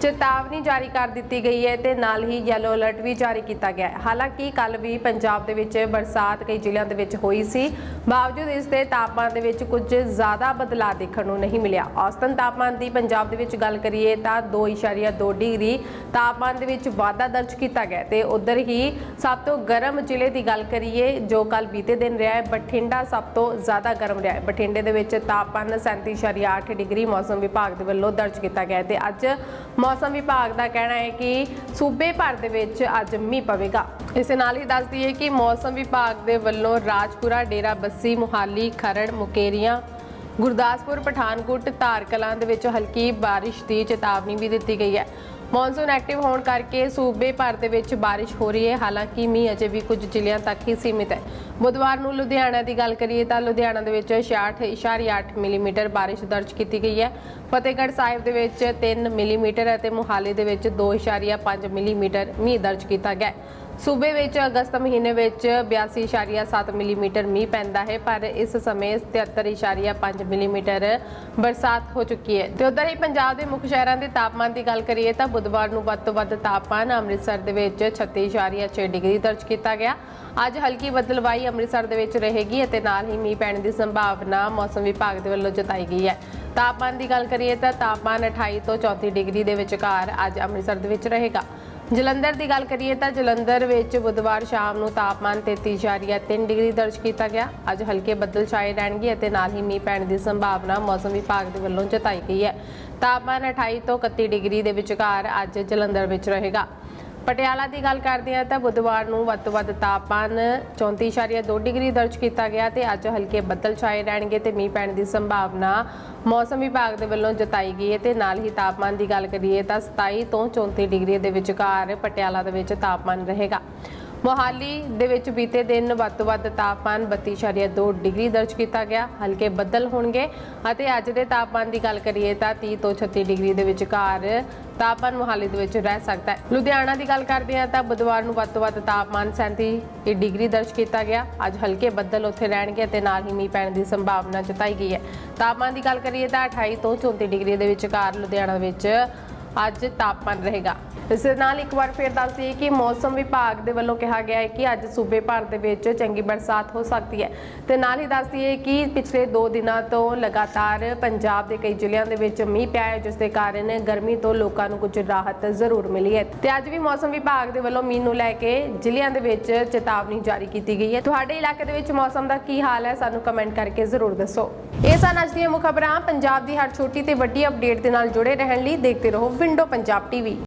ਚੇਤਾਵਨੀ ਜਾਰੀ ਕਰ ਦਿੱਤੀ ਗਈ ਹੈ ਤੇ ਨਾਲ ਹੀ ਯੈਲੋ ਅਲਰਟ ਵੀ ਜਾਰੀ ਕੀਤਾ ਗਿਆ ਹੈ। ਹਾਲਾਂਕਿ ਕੱਲ ਵੀ ਪੰਜਾਬ ਦੇ ਵਿੱਚ ਬਰਸਾਤ ਕਈ ਜ਼ਿਲ੍ਹਿਆਂ ਦੇ ਵਿੱਚ ਹੋਈ ਸੀ। ਬਾਵਜੂਦ ਇਸ ਦੇ ਤਾਪਮਾਨ ਦੇ ਵਿੱਚ ਕੁਝ ਜ਼ਿਆਦਾ ਬਦਲਾਅ ਦੇਖਣ ਨੂੰ ਨਹੀਂ ਮਿਲਿਆ। ਔਸਤਨ ਤਾਪਮਾਨ ਦੀ ਪੰਜਾਬ ਦੇ ਵਿੱਚ ਗੱਲ ਕਰੀਏ ਤਾਂ 2.2 ਡਿਗਰੀ ਤਾਪਮਾਨ ਦੇ ਵਿੱਚ ਵਾਧਾ ਦਰਜ ਕੀਤਾ ਗਿਆ ਹੈ ਤੇ ਉਧਰ ਹੀ ਸਭ ਤੋਂ ਗਰਮ ਜ਼ਿਲ੍ਹੇ ਦੀ ਗੱਲ ਕਰੀਏ ਜੋ ਕੱਲ ਬੀਤੇ ਦਿਨ ਰਿਹਾ ਹੈ, ਬਠਿੰਡਾ ਸਭ ਤੋਂ ਜ਼ਿਆਦਾ ਗਰਮ ਰਿਹਾ ਹੈ। ਬਠਿੰਡੇ ਦੇ ਵਿੱਚ ਤਾਪਮਾਨ 37.8 ਡਿਗਰੀ ਮੌਸਮ ਵਿਭਾਗ ਦੇ ਵੱਲੋਂ ਦਰਜ ਕੀਤਾ ਗਿਆ ਹੈ ਤੇ ਅੱਜ ਮੌਸਮ ਵਿਭਾਗ ਦਾ ਕਹਿਣਾ ਹੈ ਕਿ ਸੂਬੇ ਭਰ ਦੇ ਵਿੱਚ ਅੱਜ ਮੀਂਹ ਪਵੇਗਾ। ਇਸ ਨਾਲ ਹੀ ਦੱਸ ਦਈਏ ਕਿ ਮੌਸਮ ਵਿਭਾਗ ਦੇ ਵੱਲੋਂ ਰਾਜਪੁਰਾ, ਡੇਰਾ ਬੱਸੀ, ਮੁਹਾਲੀ, ਖਰੜ, ਮੁਕੇਰੀਆਂ, ਗੁਰਦਾਸਪੁਰ, ਪਠਾਨਕੋਟ ਧਾਰ ਕਲਾਂ ਦੇ ਵਿੱਚ ਹਲਕੀ ਬਾਰਿਸ਼ ਦੀ ਚੇਤਾਵਨੀ ਵੀ ਦਿੱਤੀ ਗਈ ਹੈ। ਮੌਨਸੂਨ ਐਕਟਿਵ ਹੋਣ ਕਰਕੇ ਸੂਬੇ ਭਰ ਦੇ ਵਿੱਚ ਬਾਰਿਸ਼ ਹੋ ਰਹੀ ਹੈ। ਹਾਲਾਂਕਿ ਮੀਂਹ ਅਜੇ ਵੀ ਕੁਝ ਜ਼ਿਲ੍ਹਿਆਂ ਤੱਕ ਹੀ ਸੀਮਿਤ ਹੈ। ਬੁੱਧਵਾਰ ਨੂੰ ਲੁਧਿਆਣਾ ਦੀ ਗੱਲ ਕਰੀਏ ਤਾਂ ਲੁਧਿਆਣਾ ਦੇ ਵਿੱਚ 66.8 ਮਿਲੀਮੀਟਰ ਬਾਰਿਸ਼ ਦਰਜ ਕੀਤੀ ਗਈ ਹੈ। ਫਤਿਹਗੜ੍ਹ ਸਾਹਿਬ ਦੇ ਵਿੱਚ 3 ਮਿਲੀਮੀਟਰ ਅਤੇ ਮੁਹਾਲੀ ਦੇ ਵਿੱਚ 2.5 ਮਿਲੀਮੀਟਰ ਮੀਂਹ ਦਰਜ ਕੀਤਾ ਗਿਆ ਸੂਬੇ ਵਿੱਚ ਅਗਸਤ ਮਹੀਨੇ ਵਿੱਚ 82.7 ਮਿਲੀਮੀਟਰ ਮੀਂਹ ਪੈਂਦਾ ਹੈ, ਪਰ ਇਸ ਸਮੇਂ 73.5 ਮਿਲੀਮੀਟਰ ਬਰਸਾਤ ਹੋ ਚੁੱਕੀ ਹੈ। ਤੇ ਉਧਰ ਹੀ ਪੰਜਾਬ ਦੇ ਮੁੱਖ ਸ਼ਹਿਰਾਂ ਦੇ ਤਾਪਮਾਨ ਦੀ ਗੱਲ ਕਰੀਏ ਤਾਂ ਬੁੱਧਵਾਰ ਨੂੰ ਵੱਧ ਤੋਂ ਵੱਧ ਤਾਪਮਾਨ ਅੰਮ੍ਰਿਤਸਰ ਦੇ ਵਿੱਚ 36.6 ਡਿਗਰੀ ਦਰਜ ਕੀਤਾ ਗਿਆ। ਅੱਜ ਹਲਕੀ ਬਦਲਵਾਈ ਅੰਮ੍ਰਿਤਸਰ ਦੇ ਵਿੱਚ ਰਹੇਗੀ ਅਤੇ ਨਾਲ ਹੀ ਮੀਂਹ ਪੈਣ ਦੀ ਸੰਭਾਵਨਾ ਮੌਸਮ ਵਿਭਾਗ ਦੇ ਵੱਲੋਂ ਜਤਾਈ ਗਈ ਹੈ। ਤਾਪਮਾਨ ਦੀ ਗੱਲ ਕਰੀਏ ਤਾਂ ਤਾਪਮਾਨ 28 ਤੋਂ 34 ਡਿਗਰੀ ਦੇ ਵਿਚਕਾਰ ਅੱਜ ਅੰਮ੍ਰਿਤਸਰ ਦੇ ਵਿੱਚ ਰਹੇਗਾ। ਜਲੰਧਰ ਦੀ ਗੱਲ ਕਰੀਏ ਤਾਂ ਜਲੰਧਰ ਵਿੱਚ ਬੁੱਧਵਾਰ ਸ਼ਾਮ ਨੂੰ ਤਾਪਮਾਨ 33.3 ਡਿਗਰੀ ਦਰਜ ਕੀਤਾ ਗਿਆ। ਅੱਜ ਹਲਕੇ ਬੱਦਲ ਛਾਏ ਰਹਿਣਗੇ ਅਤੇ ਨਾਲ ਹੀ ਮੀਂਹ ਪੈਣ ਦੀ ਸੰਭਾਵਨਾ ਮੌਸਮ ਵਿਭਾਗ ਦੇ ਵੱਲੋਂ ਜਤਾਈ ਗਈ ਹੈ। ਤਾਪਮਾਨ 28 ਤੋਂ 31 ਡਿਗਰੀ ਦੇ ਵਿਚਕਾਰ ਅੱਜ ਜਲੰਧਰ ਵਿੱਚ ਰਹੇਗਾ। ਪਟਿਆਲਾ ਦੀ ਗੱਲ ਕਰਦੇ ਹਾਂ ਤਾਂ ਬੁੱਧਵਾਰ ਨੂੰ ਵੱਧ ਤੋਂ ਵੱਧ ਤਾਪਮਾਨ 34.2 ਡਿਗਰੀ ਦਰਜ ਕੀਤਾ ਗਿਆ ਤੇ ਅੱਜ ਹਲਕੇ ਬੱਦਲ ਛਾਏ ਰਹਿਣਗੇ ਤੇ ਮੀਂਹ ਪੈਣ ਦੀ ਸੰਭਾਵਨਾ ਮੌਸਮ ਵਿਭਾਗ ਦੇ ਵੱਲੋਂ ਜਤਾਈ ਗਈ ਹੈ ਤੇ ਨਾਲ ਹੀ ਤਾਪਮਾਨ ਦੀ ਗੱਲ ਕਰੀਏ ਤਾਂ 27 ਤੋਂ 34 ਡਿਗਰੀ ਦੇ ਵਿਚਕਾਰ ਪਟਿਆਲਾ ਦੇ ਵਿੱਚ ਤਾਪਮਾਨ ਰਹੇਗਾ। ਮੋਹਾਲੀ ਦੇ ਵਿੱਚ ਬੀਤੇ ਦਿਨ ਵੱਧ ਤੋਂ ਵੱਧ ਤਾਪਮਾਨ 32.2 ਡਿਗਰੀ ਦਰਜ ਕੀਤਾ ਗਿਆ। ਹਲਕੇ ਬੱਦਲ ਹੋਣਗੇ ਅਤੇ ਅੱਜ ਦੇ ਤਾਪਮਾਨ ਦੀ ਗੱਲ ਕਰੀਏ ਤਾਂ 30 ਤੋਂ 36 ਡਿਗਰੀ ਦੇ ਵਿਚਕਾਰ ਤਾਪਮਾਨ ਮੋਹਾਲੀ ਦੇ ਵਿੱਚ ਰਹਿ ਸਕਦਾ ਹੈ। ਲੁਧਿਆਣਾ ਦੀ ਗੱਲ ਕਰਦੇ ਹਾਂ ਤਾਂ ਬੁੱਧਵਾਰ ਨੂੰ ਵੱਧ ਤੋਂ ਵੱਧ ਤਾਪਮਾਨ 37 ਡਿਗਰੀ ਦਰਜ ਕੀਤਾ ਗਿਆ। ਅੱਜ ਹਲਕੇ ਬੱਦਲ ਉੱਥੇ ਰਹਿਣਗੇ ਅਤੇ ਨਾਲ ਹੀ ਮੀਂਹ ਪੈਣ ਦੀ ਸੰਭਾਵਨਾ ਜਤਾਈ ਗਈ ਹੈ। ਤਾਪਮਾਨ ਦੀ ਗੱਲ ਕਰੀਏ ਤਾਂ 28 ਤੋਂ 34 ਡਿਗਰੀ ਦੇ ਵਿਚਕਾਰ ਲੁਧਿਆਣਾ ਵਿੱਚ ਅੱਜ ਤਾਪਮਾਨ ਰਹੇਗਾ। ਇਸ ਦੇ ਨਾਲ ਇੱਕ ਵਾਰ ਫਿਰ ਦੱਸ ਦਈਏ ਕਿ ਮੌਸਮ ਵਿਭਾਗ ਦੇ ਵੱਲੋਂ ਕਿਹਾ ਗਿਆ ਹੈ ਕਿ ਅੱਜ ਸੂਬੇ ਭਰ ਦੇ ਵਿੱਚ ਚੰਗੀ ਬਰਸਾਤ ਹੋ ਸਕਦੀ ਹੈ। ਤੇ ਨਾਲ ਹੀ ਦੱਸ ਦਈਏ ਕਿ ਪਿਛਲੇ 2 ਦਿਨਾਂ ਤੋਂ ਲਗਾਤਾਰ ਪੰਜਾਬ ਦੇ ਕਈ ਜ਼ਿਲ੍ਹਿਆਂ ਦੇ ਵਿੱਚ ਮੀਂਹ ਪਿਆ ਹੈ, ਜਿਸ ਦੇ ਕਾਰਨ ਗਰਮੀ ਤੋਂ ਲੋਕਾਂ ਨੂੰ ਕੁਝ ਰਾਹਤ ਜ਼ਰੂਰ ਮਿਲੀ ਹੈ। ਤੇ ਅੱਜ ਵੀ ਮੌਸਮ ਵਿਭਾਗ ਦੇ ਵੱਲੋਂ ਮੀਂਹ ਨੂੰ ਲੈ ਕੇ ਜ਼ਿਲ੍ਹਿਆਂ ਦੇ ਵਿੱਚ ਚੇਤਾਵਨੀ ਜਾਰੀ ਕੀਤੀ ਗਈ ਹੈ। ਤੁਹਾਡੇ ਇਲਾਕੇ ਦੇ ਵਿੱਚ ਮੌਸਮ ਦਾ ਕੀ ਹਾਲ ਹੈ, ਸਾਨੂੰ ਕਮੈਂਟ ਕਰਕੇ ਜ਼ਰੂਰ ਦੱਸੋ। ਇਹ ਸਨ ਅੱਜ ਦੀਆਂ ਮੁੱਖ ਖਬਰਾਂ ਪੰਜਾਬ ਦੀ ਹਰ ਛੋਟੀ ਤੇ ਵੱਡੀ ਅਪਡੇਟ ਦੇ ਨਾਲ ਜੁੜੇ ਰਹਿਣ ਲਈ ਦੇਖਦੇ ਰਹੋ। Window Punjab TV